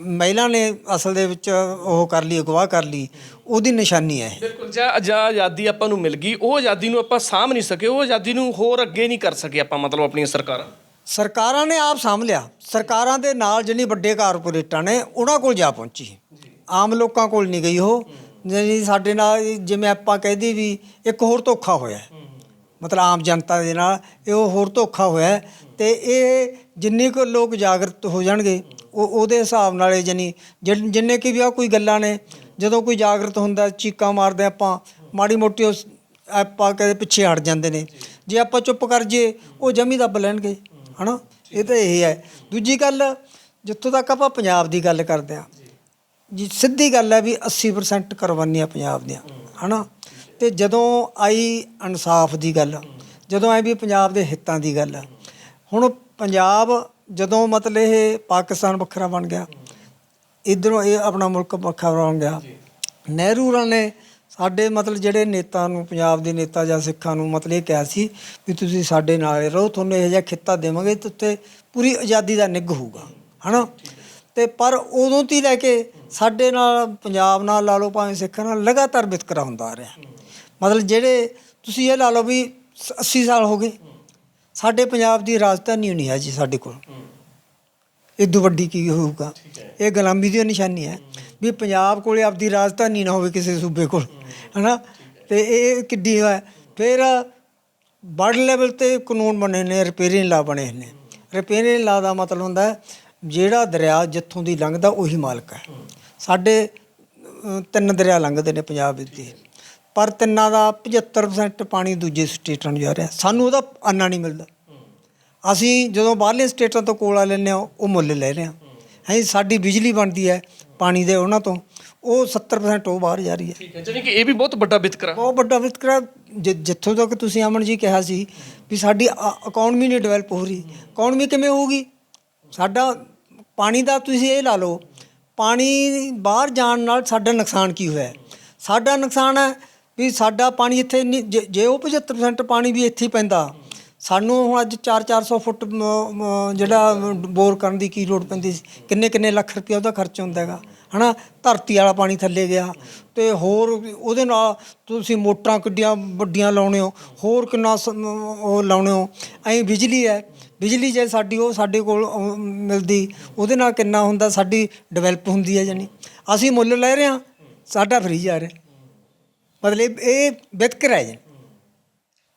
S1: ਮਹਿਲਾ ਨੇ ਅਸਲ ਦੇ ਵਿੱਚ ਉਹ ਕਰ ਲਈ ਅਗਵਾ ਕਰ ਲਈ ਉਹਦੀ ਨਿਸ਼ਾਨੀ ਹੈ
S2: ਬਿਲਕੁਲ ਜਾਂ ਆਜ਼ਾਦੀ ਆਪਾਂ ਨੂੰ ਮਿਲ ਗਈ ਉਹ ਆਜ਼ਾਦੀ ਨੂੰ ਆਪਾਂ ਸਾਂਭ ਨਹੀਂ ਸਕੇ ਉਹ ਆਜ਼ਾਦੀ ਨੂੰ ਹੋਰ ਅੱਗੇ ਨਹੀਂ ਕਰ ਸਕੇ ਆਪਾਂ ਮਤਲਬ ਆਪਣੀਆਂ ਸਰਕਾਰਾਂ।
S1: ਸਰਕਾਰਾਂ ਨੇ ਆਪ ਸਾਂਭ ਲਿਆ। ਸਰਕਾਰਾਂ ਦੇ ਨਾਲ ਜਿਹੜੀ ਵੱਡੇ ਕਾਰਪੋਰੇਟਾਂ ਨੇ, ਉਹਨਾਂ ਕੋਲ ਜਾ ਪਹੁੰਚੀ। ਆਮ ਲੋਕਾਂ ਕੋਲ ਨਹੀਂ ਗਈ ਉਹ। ਜਿਹੜੀ ਸਾਡੇ ਨਾਲ ਜਿਵੇਂ ਆਪਾਂ ਕਹਦੇ ਵੀ ਇੱਕ ਹੋਰ ਧੋਖਾ ਹੋਇਆ ਮਤਲਬ ਆਮ ਜਨਤਾ ਦੇ ਨਾਲ ਇਹ ਉਹ ਹੋਰ ਧੋਖਾ ਹੋਇਆ ਹੈ। ਤੇ ਇਹ ਜਿੰਨੇ ਕੁ ਲੋਕ ਜਾਗਰਤ ਹੋ ਜਾਣਗੇ, ਉਹ ਉਹਦੇ ਹਿਸਾਬ ਨਾਲ ਇਹ ਜਨੀ ਜਿੰਨੇ ਕੀ ਵੀ ਆ ਕੋਈ ਗੱਲਾਂ ਨੇ, ਜਦੋਂ ਕੋਈ ਜਾਗਰਤ ਹੁੰਦਾ, ਚੀਕਾਂ ਮਾਰਦੇ ਆਪਾਂ, ਮਾੜੀ ਮੋਟੀ ਉਸ, ਆਪਾਂ ਕਦੇ ਪਿੱਛੇ ਹਟ ਜਾਂਦੇ ਨੇ। ਜੇ ਆਪਾਂ ਚੁੱਪ ਕਰ ਜੇ ਉਹ ਜਮੀ ਦੱਬ ਲੈਣਗੇ। ਹਨਾ? ਇਹ ਤਾਂ ਇਹ ਹੈ। ਦੂਜੀ ਗੱਲ, ਜਿੱਥੋਂ ਤੱਕ ਆਪਾਂ ਪੰਜਾਬ ਦੀ ਗੱਲ ਕਰਦੇ ਆ ਜੀ ਸਿੱਧੀ ਗੱਲ ਹੈ ਵੀ 80% ਕੁਰਬਾਨੀਆਂ ਪੰਜਾਬ ਦੀਆਂ, ਹਨਾ? ਤੇ ਜਦੋਂ ਆਈ ਇਨਸਾਫ ਦੀ ਗੱਲ, ਜਦੋਂ ਆਈ ਵੀ ਪੰਜਾਬ ਦੇ ਹਿੱਤਾਂ ਦੀ ਗੱਲ, ਹੁਣ ਪੰਜਾਬ ਜਦੋਂ ਮਤਲਬ ਇਹ ਪਾਕਿਸਤਾਨ ਵੱਖਰਾ ਬਣ ਗਿਆ, ਇਧਰੋਂ ਇਹ ਆਪਣਾ ਮੁਲਕ ਵੱਖਰਾ ਬਣ ਗਿਆ, ਨਹਿਰੂ ਹੋਰਾਂ ਨੇ ਸਾਡੇ ਮਤਲਬ ਜਿਹੜੇ ਨੇਤਾ ਨੂੰ, ਪੰਜਾਬ ਦੇ ਨੇਤਾ ਜਾਂ ਸਿੱਖਾਂ ਨੂੰ ਮਤਲਬ ਇਹ ਕਿਹਾ ਸੀ ਵੀ ਤੁਸੀਂ ਸਾਡੇ ਨਾਲ ਰਹੋ, ਤੁਹਾਨੂੰ ਇਹੋ ਜਿਹਾ ਖਿੱਤਾ ਦੇਵਾਂਗੇ ਤੇ ਉੱਤੇ ਪੂਰੀ ਆਜ਼ਾਦੀ ਦਾ ਨਿੱਘ ਹੋਊਗਾ, ਹਨਾ? ਤੇ ਪਰ ਉਦੋਂ ਤੋਂ ਹੀ ਲੈ ਕੇ ਸਾਡੇ ਨਾਲ, ਪੰਜਾਬ ਨਾਲ ਲਾ ਲਓ, ਭਾਵੇਂ ਸਿੱਖਾਂ ਨਾਲ ਲਗਾਤਾਰ ਵਿਤਕਰਾ ਹੁੰਦਾ ਆ ਰਿਹਾ। ਮਤਲਬ ਜਿਹੜੇ ਤੁਸੀਂ ਇਹ ਲਾ ਲਓ ਵੀ 80 ਸਾਲ ਹੋ ਗਏ, ਸਾਡੇ ਪੰਜਾਬ ਦੀ ਰਾਜਧਾਨੀ ਨਹੀਂ ਹੈ ਜੀ ਸਾਡੇ ਕੋਲ। ਇਦੋਂ ਵੱਡੀ ਕੀ ਹੋਊਗਾ? ਇਹ ਗੁਲਾਮੀ ਦੀ ਨਿਸ਼ਾਨੀ ਹੈ ਵੀ ਪੰਜਾਬ ਕੋਲੇ ਆਪਦੀ ਰਾਜਧਾਨੀ ਨਾ ਹੋਵੇ ਕਿਸੇ ਸੂਬੇ ਕੋਲ, ਹਨਾ? ਤੇ ਇਹ ਕਿੱਡੀ ਹੈ? ਫਿਰ ਬੜ ਲੈਵਲ ਤੇ ਕਾਨੂੰਨ ਬਣੇ ਨੇ ਰਿਪੇਅਰਿੰਗ ਲਾ ਬਣੇ ਨੇ। ਰਿਪੇਅਰਿੰਗ ਲਾ ਦਾ ਮਤਲਬ ਹੁੰਦਾ ਜਿਹੜਾ ਦਰਿਆ ਜਿੱਥੋਂ ਦੀ ਲੰਘਦਾ ਉਹੀ ਮਾਲਕ ਹੈ। ਸਾਡੇ ਤਿੰਨ ਦਰਿਆ ਲੰਘਦੇ ਨੇ ਪੰਜਾਬ ਵਿੱਚ ਪਰ ਤਿੰਨਾਂ ਦਾ 75% ਪਾਣੀ ਦੂਜੇ ਸਟੇਟਾਂ ਨੂੰ ਜਾ ਰਿਹਾ। ਸਾਨੂੰ ਉਹਦਾ ਅੰਨਾ ਨਹੀਂ ਮਿਲਦਾ। ਅਸੀਂ ਜਦੋਂ ਬਾਹਰਲੇ ਸਟੇਟਾਂ ਤੋਂ ਕੋਲਾ ਲੈਂਦੇ ਹਾਂ ਉਹ ਮੁੱਲ ਲੈ ਰਹੇ ਹਾਂ। ਹੈ ਸਾਡੀ ਬਿਜਲੀ ਬਣਦੀ ਹੈ ਪਾਣੀ ਦੇ ਉਹਨਾਂ ਤੋਂ। ਉਹ 70% ਉਹ ਬਾਹਰ ਜਾ ਰਹੀ ਹੈ।
S2: ਠੀਕ ਹੈ ਜਾਨੀ ਕਿ ਇਹ ਵੀ ਬਹੁਤ ਵੱਡਾ ਵਿਤਕਰਾ
S1: ਬਹੁਤ ਵੱਡਾ ਵਿਤਕਰਾ ਜਿੱਥੋਂ ਤੱਕ ਤੁਸੀਂ ਅਮਨ ਜੀ ਕਿਹਾ ਸੀ ਵੀ ਸਾਡੀ ਇਕਨੋਮੀ ਨਹੀਂ ਡਿਵੈਲਪ ਹੋ ਰਹੀ। ਇਕਨੋਮੀ ਕਿਵੇਂ ਹੋਊਗੀ? ਸਾਡਾ ਪਾਣੀ ਦਾ ਤੁਸੀਂ ਇਹ ਲਾ ਲਓ ਪਾਣੀ ਬਾਹਰ ਜਾਣ ਨਾਲ ਸਾਡਾ ਨੁਕਸਾਨ ਕੀ ਹੋਇਆ? ਸਾਡਾ ਨੁਕਸਾਨ ਹੈ ਵੀ ਸਾਡਾ ਪਾਣੀ ਇੱਥੇ ਜੇ- ਜੇ ਉਹ 75% ਪਾਣੀ ਵੀ ਇੱਥੇ ਹੀ ਪੈਂਦਾ ਸਾਨੂੰ ਹੁਣ ਅੱਜ 4-400 ਫੁੱਟ ਮ- ਮ- ਜਿਹੜਾ ਬੋਰ ਕਰਨ ਦੀ ਕੀ ਲੋੜ ਪੈਂਦੀ ਸੀ? ਕਿੰਨੇ ਕਿੰਨੇ ਲੱਖ ਰੁਪਏ ਉਹਦਾ ਖਰਚ ਹੁੰਦਾ ਹੈਗਾ। ਹਨਾ? ਧਰਤੀ ਵਾਲਾ ਪਾਣੀ ਥੱਲੇ ਗਿਆ। ਤੇ ਹੋਰ ਉਹਦੇ ਨਾਲ ਤੁਸੀਂ ਮੋਟਰਾਂ ਕਿੱਡੀਆਂ ਵੱਡੀਆਂ ਲਾਉਣੇ ਹੋ? ਹੋਰ ਕਿੰਨਾ ਸ- ਉਹ ਲਾਉਣੇ ਹੋ? ਐਂ ਬਿਜਲੀ ਹੈ। ਬਿਜਲੀ ਜੇ ਸਾਡੀ ਉਹ ਸਾਡੇ ਕੋਲ ਅਹ, ਮਿਲਦੀ। ਉਹਦੇ ਨਾਲ ਕਿੰਨਾ ਹੁੰਦਾ? ਸਾਡੀ ਡਿਵੈਲਪ ਹੁੰਦੀ ਹੈ ਜਾਣੀ। ਅਸੀਂ ਮੁੱਲ ਲੈ ਰਹੇ ਹਾਂ ਸਾਡਾ ਫਰੀ ਜਾ ਰਿਹਾ। ਮਤਲਬ ਇਹ ਵਿਤਕਰਾ ਹੈ ਜੀ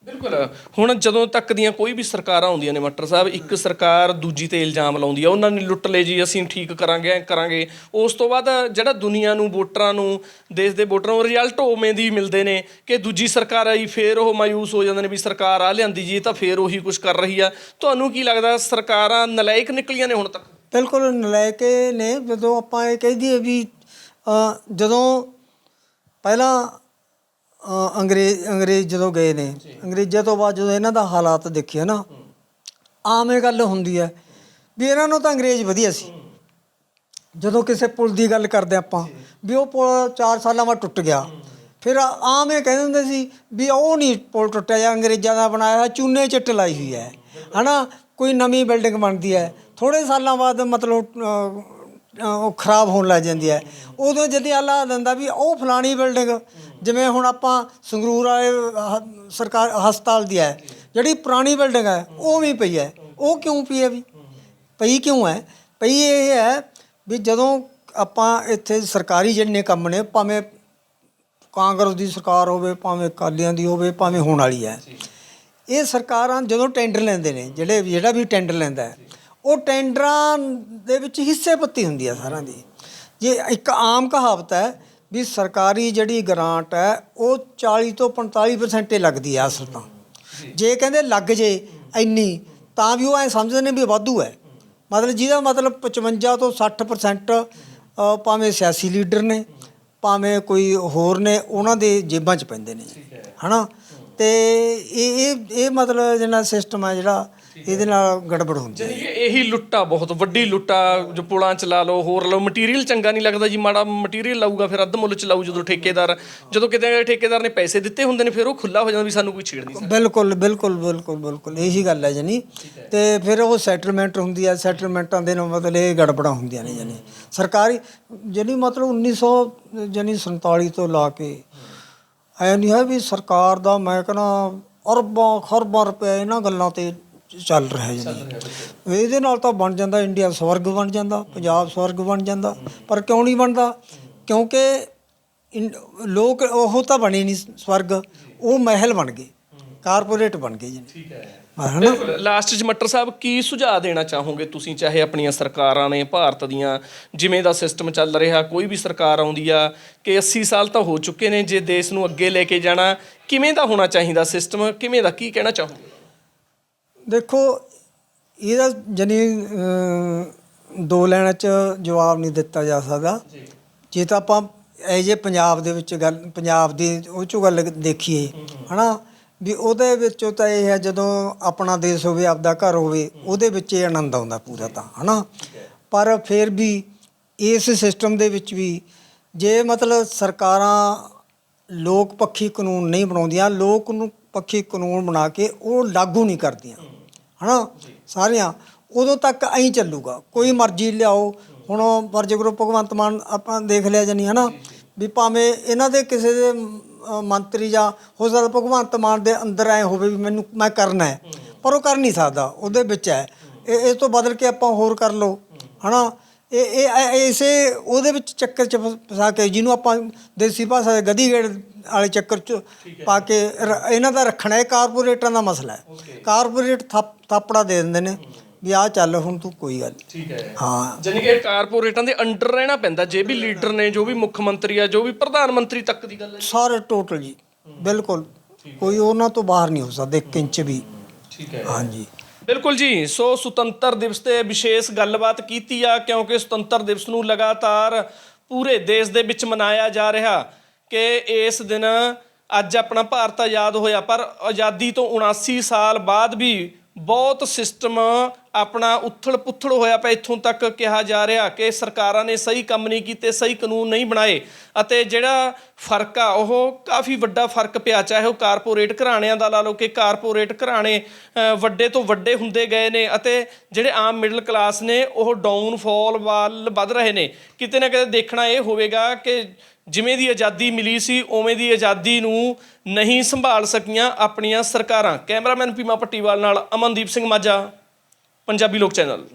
S2: ਬਿਲਕੁਲ। ਹੁਣ ਜਦੋਂ ਤੱਕ ਦੀਆਂ ਕੋਈ ਵੀ ਸਰਕਾਰਾਂ ਆਉਂਦੀਆਂ ਨੇ ਮੱਟਰ ਸਾਹਿਬ, ਇੱਕ ਸਰਕਾਰ ਦੂਜੀ ਤੇ ਇਲਜ਼ਾਮ ਲਾਉਂਦੀ ਆ, ਉਹਨਾਂ ਨੇ ਲੁੱਟ ਲਏ ਜੀ, ਅਸੀਂ ਠੀਕ ਕਰਾਂਗੇ, ਐਂ ਕਰਾਂਗੇ। ਉਸ ਤੋਂ ਬਾਅਦ ਜਿਹੜਾ ਦੁਨੀਆ ਨੂੰ, ਵੋਟਰਾਂ ਨੂੰ, ਦੇਸ਼ ਦੇ ਵੋਟਰਾਂ ਨੂੰ ਰਿਜ਼ਲਟ ਉਵੇਂ ਦੀ ਮਿਲਦੇ ਨੇ ਕਿ ਦੂਜੀ ਸਰਕਾਰ ਆਈ, ਫੇਰ ਉਹ ਮਾਯੂਸ ਹੋ ਜਾਂਦੇ ਨੇ ਵੀ ਸਰਕਾਰ ਆ ਲਿਆਂਦੀ ਜੀ ਤਾਂ ਫੇਰ ਉਹੀ ਕੁਝ ਕਰ ਰਹੀ ਆ। ਤੁਹਾਨੂੰ ਕੀ ਲੱਗਦਾ, ਸਰਕਾਰਾਂ ਨਲਾਇਕ ਨਿਕਲੀਆਂ ਨੇ ਹੁਣ ਤੱਕ?
S1: ਬਿਲਕੁਲ ਨਲਾਇਕ ਨੇ। ਜਦੋਂ ਆਪਾਂ ਇਹ ਕਹਿ ਦਈਏ ਵੀ ਜਦੋਂ ਪਹਿਲਾਂ ਅੰਗਰੇਜ਼ ਅੰਗਰੇਜ਼ ਜਦੋਂ ਗਏ ਨੇ ਅੰਗਰੇਜ਼ਾਂ ਤੋਂ ਬਾਅਦ ਜਦੋਂ ਇਹਨਾਂ ਦਾ ਹਾਲਾਤ ਦੇਖਿਆ ਨਾ ਆਮ ਇਹ ਗੱਲ ਹੁੰਦੀ ਹੈ ਵੀ ਇਹਨਾਂ ਨੂੰ ਤਾਂ ਅੰਗਰੇਜ਼ ਵਧੀਆ ਸੀ। ਜਦੋਂ ਕਿਸੇ ਪੁਲ ਦੀ ਗੱਲ ਕਰਦੇ ਆਪਾਂ ਵੀ ਉਹ ਪੁਲ 4 ਸਾਲਾਂ ਬਾਅਦ ਟੁੱਟ ਗਿਆ। ਫਿਰ ਆਮ ਇਹ ਕਹਿੰਦੇ ਹੁੰਦੇ ਸੀ ਵੀ ਉਹ ਨਹੀਂ ਪੁਲ ਟੁੱਟਿਆ ਜਾਂ ਅੰਗਰੇਜ਼ਾਂ ਦਾ ਬਣਾਇਆ ਹੋਇਆ, ਚੂਨੇ ਚਿੱਟ ਲਾਈ ਹੋਈ ਹੈ। ਹਨਾ ਕੋਈ ਨਵੀਂ ਬਿਲਡਿੰਗ ਬਣਦੀ ਹੈ। ਥੋੜੇ ਸਾਲਾਂ ਬਾਅਦ ਮਤਲਬ ਉਹ ਖਰਾਬ ਹੋਣ ਲੱਗ ਜਾਂਦੀ ਹੈ। ਉਦੋਂ ਜਦ ਅੱਲਾ ਦਿੰਦਾ ਵੀ ਉਹ ਫਲਾਣੀ ਬਿਲਡਿੰਗ, ਜਿਵੇਂ ਹੁਣ ਆਪਾਂ ਸੰਗਰੂਰ ਵਾਲੇ ਹ- ਸਰਕਾਰ, ਹਸਪਤਾਲ ਦੀ ਹੈ, ਜਿਹੜੀ ਪੁਰਾਣੀ ਬਿਲਡਿੰਗ ਹੈ, ਉਹ ਵੀ ਪਈ ਹੈ। ਉਹ ਕਿਉਂ ਪਈ ਹੈ ਵੀ? ਪਈ ਕਿਉਂ ਹੈ? ਪਈ ਇਹ ਹੈ ਵੀ ਜਦੋਂ ਆਪਾਂ ਇੱਥੇ ਸਰਕਾਰੀ ਜਿੰਨੇ ਕੰਮ ਨੇ, ਭਾਵੇਂ ਕਾਂਗਰਸ ਦੀ ਸਰਕਾਰ ਹੋਵੇ, ਭਾਵੇਂ ਅਕਾਲੀਆਂ ਦੀ ਹੋਵੇ, ਭਾਵੇਂ ਹੋਣ ਵਾਲੀ ਹੈ, ਇਹ ਸਰਕਾਰਾਂ ਜਦੋਂ ਟੈਂਡਰ ਲੈਂਦੇ ਨੇ, ਜਿਹੜੇ, ਜਿਹੜਾ ਵੀ ਟੈਂਡਰ ਲੈਂਦਾ ਹੈ ਉਹ ਟੈਂਡਰਾਂ ਦੇ ਵਿੱਚ ਹਿੱਸੇ ਪੱਤੀ ਹੁੰਦੀ ਹੈ ਸਾਰਿਆਂ ਦੀ। ਜੇ ਇੱਕ ਆਮ ਕਹਾਵਤ ਹੈ ਵੀ ਸਰਕਾਰੀ ਜਿਹੜੀ ਗ੍ਰਾਂਟ ਹੈ ਉਹ 40 ਤੋਂ 45% ਹੀ ਲੱਗਦੀ ਹੈ ਅਸਲ ਤਾਂ। ਜੇ। ਕਹਿੰਦੇ ਲੱਗ ਜੇ ਇੰਨੀ ਤਾਂ ਵੀ ਉਹ ਐ ਸਮਝਦੇ ਨੇ ਵੀ ਵਾਧੂ ਹੈ। ਮਤਲਬ ਜਿਹਦਾ ਮਤਲਬ 55 ਤੋਂ 60% ਅ, ਭਾਵੇਂ ਸਿਆਸੀ ਲੀਡਰ ਨੇ ਭਾਵੇਂ ਕੋਈ ਹੋਰ ਨੇ ਉਹਨਾਂ ਦੇ ਜੇਬਾਂ 'ਚ ਪੈਂਦੇ ਨੇ ਹਨਾ? ਤੇ ਇਹ ਇਹ ਇਹ ਮਤਲਬ ਜਿਹੜਾ ਸਿਸਟਮ ਹੈ ਜਿਹੜਾ ਇਹਦੇ ਨਾਲ ਗੜਬੜ ਹੁੰਦੀ ਹੈ
S2: ਜਾਨੀ ਕਿ ਇਹੀ ਲੁੱਟਾ ਬਹੁਤ ਵੱਡੀ ਲੁੱਟਾ ਜੋ ਪੁਲਾਂ ਚ ਲਾ ਲਓ ਹੋਰ ਲਓ ਮਟੀਰੀਅਲ ਚੰਗਾ ਨਹੀਂ ਲੱਗਦਾ ਜੀ ਮਾੜਾ ਮਟੀਰੀਅਲ ਲਾਊਗਾ ਫਿਰ ਅੱਧ ਮੁੱਲ ਚ ਲਾਊ ਜਦੋਂ ਠੇਕੇਦਾਰ ਜਦੋਂ ਕਿਤੇ ਠੇਕੇਦਾਰ ਨੇ ਪੈਸੇ ਦਿੱਤੇ ਹੁੰਦੇ ਨੇ ਫਿਰ ਉਹ ਖੁੱਲਾ ਹੋ ਜਾਂਦਾ ਵੀ ਸਾਨੂੰ ਕੋਈ ਛੇੜ ਨਹੀਂ ਸਕਦਾ।
S1: ਬਿਲਕੁਲ ਬਿਲਕੁਲ ਬਿਲਕੁਲ ਬਿਲਕੁਲ ਇਹੀ ਗੱਲ ਹੈ ਜਨੀ ਤੇ ਫਿਰ ਉਹ ਸੈਟਲਮੈਂਟ ਹੁੰਦੀ ਹੈ ਸੈਟਲਮੈਂਟਾਂ ਦੇ ਨਾਲ ਮਤਲਬ ਇਹ ਗੜਬੜਾਂ ਹੁੰਦੀਆਂ ਨੇ ਜਨੀ ਸਰਕਾਰੀ ਜਨੀ ਮਤਲਬ 1900 ਜਨੀ 47 ਤੋਂ ਲਾ ਕੇ ਐ ਨਹੀਂ ਹੈ ਵੀ ਸਰਕਾਰ ਦਾ ਮੈਂ ਕਹਿੰਦਾ ਅਰਬਾਂ ਖਰਬਾਂ ਰੁਪਏ ਇਹਨਾਂ ਗੱਲਾਂ ਤੇ ਚੱਲ ਰਿਹਾ ਜਨੀ ਇਹਦੇ ਨਾਲ ਤਾਂ ਬਣ ਜਾਂਦਾ ਇੰਡੀਆ ਸਵਰਗ ਬਣ ਜਾਂਦਾ ਪੰਜਾਬ ਸਵਰਗ ਬਣ ਜਾਂਦਾ। ਪਰ ਕਿਉਂ ਨਹੀਂ ਬਣਦਾ? ਕਿਉਂਕਿ ਲੋਕ ਉਹ ਤਾਂ ਬਣੇ ਨਹੀਂ ਸਵਰਗ ਉਹ ਮਹਿਲ ਬਣ ਗਏ ਕਾਰਪੋਰੇਟ ਬਣ ਗਏ ਜੀ।
S2: ਠੀਕ ਹੈ।
S1: ਹਨਾ?
S2: ਲਾਸਟ 'ਚ ਮੱਟਰ ਸਾਹਿਬ ਕੀ ਸੁਝਾਅ ਦੇਣਾ ਚਾਹੋਗੇ ਤੁਸੀਂ ਚਾਹੇ ਆਪਣੀਆਂ ਸਰਕਾਰਾਂ ਨੇ ਭਾਰਤ ਦੀਆਂ ਜਿਵੇਂ ਦਾ ਸਿਸਟਮ ਚੱਲ ਰਿਹਾ ਕੋਈ ਵੀ ਸਰਕਾਰ ਆਉਂਦੀ ਆ ਕਿ 80 ਸਾਲ ਤਾਂ ਹੋ ਚੁੱਕੇ ਨੇ ਜੇ ਦੇਸ਼ ਨੂੰ ਅੱਗੇ ਲੈ ਕੇ ਜਾਣਾ ਕਿਵੇਂ ਦਾ ਹੋਣਾ ਚਾਹੀਦਾ ਸਿਸਟਮ ਕਿਵੇਂ ਦਾ ਕੀ ਕਹਿਣਾ ਚਾਹੋਗੇ?
S1: ਦੇਖੋ ਇਹਦਾ ਜਨੀ ਦੋ ਲੈਣਾ ਚ ਜਵਾਬ ਨਹੀਂ ਦਿੱਤਾ ਜਾ ਸਕਦਾ। ਜੇ। ਤਾਂ ਆਪਾਂ ਇਹ ਜੇ ਪੰਜਾਬ ਦੇ ਵਿੱਚ ਗੱਲ ਪੰਜਾਬ ਦੀ ਉਹ ਚੋਂ ਗੱਲ ਦੇਖੀਏ ਹਨਾ? ਵੀ ਉਹਦੇ ਵਿੱਚੋਂ ਤਾਂ ਇਹ ਹੈ ਜਦੋਂ ਆਪਣਾ ਦੇਸ਼ ਹੋਵੇ ਆਪਦਾ ਘਰ ਹੋਵੇ ਉਹਦੇ ਵਿੱਚ ਇਹ ਆਨੰਦ ਆਉਂਦਾ ਪੂਰਾ ਤਾਂ ਹਨਾ? ਪਰ ਫਿਰ ਵੀ ਇਸ ਸਿਸਟਮ ਦੇ ਵਿੱਚ ਵੀ ਜੇ ਮਤਲਬ ਸਰਕਾਰਾਂ ਲੋਕ ਪੱਖੀ ਕਾਨੂੰਨ ਨਹੀਂ ਬਣਾਉਂਦੀਆਂ ਲੋਕ ਨੂੰ ਪੱਖੀ ਕਾਨੂੰਨ ਬਣਾ ਕੇ ਉਹ ਲਾਗੂ ਨਹੀਂ ਕਰਦੀਆਂ। ਹਨਾ? ਸਾਰੀਆਂ। ਉਦੋਂ ਤੱਕ ਐਂ ਚੱਲੂਗਾ। ਕੋਈ ਮਰਜ਼ੀ ਲਿਆਓ। ਹੁਣ ਵਰਜ ਗਰੁੱਪ ਭਗਵੰਤ ਮਾਨ ਆਪਾਂ ਦੇਖ ਲਿਆ ਜਾਨੀ, ਹਨਾ? ਵੀ ਭਾਵੇਂ ਇਹਨਾਂ ਦੇ ਕਿਸੇ ਦੇ ਮੰਤਰੀ ਜਾਂ ਹੋ ਸਕਦਾ ਭਗਵੰਤ ਮਾਨ ਦੇ ਅੰਦਰ ਐ ਹੋਵੇ ਵੀ ਮੈਨੂੰ, ਮੈਂ ਕਰਨਾ ਹੈ। ਪਰ ਉਹ ਕਰ ਨਹੀਂ ਸਕਦਾ। ਉਹਦੇ ਵਿੱਚ ਹੈ। ਇਹ ਇਸ ਤੋਂ ਬਦਲ ਕੇ ਆਪਾਂ ਹੋਰ ਕਰ ਲਓ। ਹਨਾ? ਇਹ ਇਹ ਇਸੇ ਉਹਦੇ ਵਿੱਚ ਚੱਕਰ ਚ ਫਸਾ ਕੇ ਜਿਹਨੂੰ ਆਪਾਂ ਦੇਸੀ ਭਾਸ਼ਾ ਦੇ ਗਦੀ ਗੇੜ ਵਾਲੇ ਚੱਕਰ ਚ ਪਾ ਕੇ ਰ- ਇਹਨਾਂ ਦਾ ਰੱਖਣਾ ਇਹ ਕਾਰਪੋਰੇਟਾਂ ਦਾ ਮਸਲਾ ਹੈ। ਕਾਰਪੋਰੇਟ ਥਾਪ- ਥਾਪੜਾ ਦੇ ਦਿੰਦੇ ਨੇ ਵੀ ਆ ਚੱਲ ਹੁਣ ਤੂੰ ਕੋਈ ਗੱਲ ਨਹੀਂ।
S2: ਠੀਕ ਹੈ।
S1: ਹਾਂ।
S2: ਜਾਨੀ ਕਿ ਕਾਰਪੋਰੇਟਾਂ ਦੇ ਅੰਡਰ ਰਹਿਣਾ ਪੈਂਦਾ ਜੇ ਵੀ ਲੀਡਰ ਨੇ ਜੋ ਵੀ ਮੁੱਖ ਮੰਤਰੀ ਆ ਜੋ ਵੀ ਪ੍ਰਧਾਨ ਮੰਤਰੀ ਤੱਕ ਦੀ ਗੱਲ ਹੈ।
S1: ਸਾਰੇ ਟੋਟਲ ਜੀ ਬਿਲਕੁਲ। ਕੋਈ ਉਹਨਾਂ ਤੋਂ ਬਾਹਰ ਨਹੀਂ ਹੋ ਸਕਦਾ ਇੱਕ ਇੰਚ ਵੀ।
S2: ਠੀਕ ਹੈ।
S1: ਹਾਂਜੀ।
S2: ਬਿਲਕੁਲ ਜੀ ਸੋ ਸੁਤੰਤਰ ਦਿਵਸ ਤੇ ਵਿਸ਼ੇਸ਼ ਗੱਲਬਾਤ ਕੀਤੀ ਆ ਕਿਉਂਕਿ ਸੁਤੰਤਰ ਦਿਵਸ ਨੂੰ ਲਗਾਤਾਰ ਪੂਰੇ ਦੇਸ਼ ਦੇ ਵਿੱਚ ਮਨਾਇਆ ਜਾ ਰਿਹਾ। ਕਿ ਇਸ ਦਿਨ ਅੱਜ ਆਪਣਾ ਭਾਰਤ ਆਜ਼ਾਦ ਹੋਇਆ, ਪਰ ਆਜ਼ਾਦੀ ਤੋਂ 79 ਸਾਲ ਬਾਅਦ ਵੀ ਬਹੁਤ ਸਿਸਟਮ ਆਪਣਾ ਉਥਲ ਪੁਥਲ ਹੋਇਆ ਪਿਆ, ਇੱਥੋਂ ਤੱਕ ਕਿਹਾ ਜਾ ਰਿਹਾ ਕਿ ਸਰਕਾਰਾਂ ਨੇ ਸਹੀ ਕੰਮ ਨਹੀਂ ਕੀਤੇ, ਸਹੀ ਕਾਨੂੰਨ ਨਹੀਂ ਬਣਾਏ ਅਤੇ ਜਿਹੜਾ ਫ਼ਰਕ ਆ, ਉਹ ਕਾਫੀ ਵੱਡਾ ਫ਼ਰਕ ਪਿਆ, ਚਾਹੇ ਉਹ ਕਾਰਪੋਰੇਟ ਘਰਾਣਿਆਂ ਦਾ ਲਾ ਲਓ ਕਿ ਕਾਰਪੋਰੇਟ ਘਰਾਣੇ ਵੱਡੇ ਤੋਂ ਵੱਡੇ ਹੁੰਦੇ ਗਏ ਨੇ ਅਤੇ ਜਿਹੜੇ ਆਮ ਮਿਡਲ ਕਲਾਸ ਨੇ, ਉਹ ਡਾਊਨਫਾਲ ਵੱਲ ਵੱਧ ਰਹੇ ਨੇ। ਕਿਤੇ ਨਾ ਕਿਤੇ ਦੇਖਣਾ ਇਹ ਹੋਵੇਗਾ ਕਿ ਜਿਵੇਂ ਦੀ ਆਜ਼ਾਦੀ ਮਿਲੀ ਸੀ, ਉਵੇਂ ਦੀ ਆਜ਼ਾਦੀ ਨੂੰ ਨਹੀਂ ਸੰਭਾਲ ਸਕੀਆਂ ਆਪਣੀਆਂ ਸਰਕਾਰਾਂ। ਕੈਮਰਾਮੈਨ ਪੀਮਾ ਪੱਟੀਵਾਲ ਨਾਲ ਅਮਨਦੀਪ ਸਿੰਘ ਮਾਝਾ, ਪੰਜਾਬੀ ਲੋਕ ਚੈਨਲ।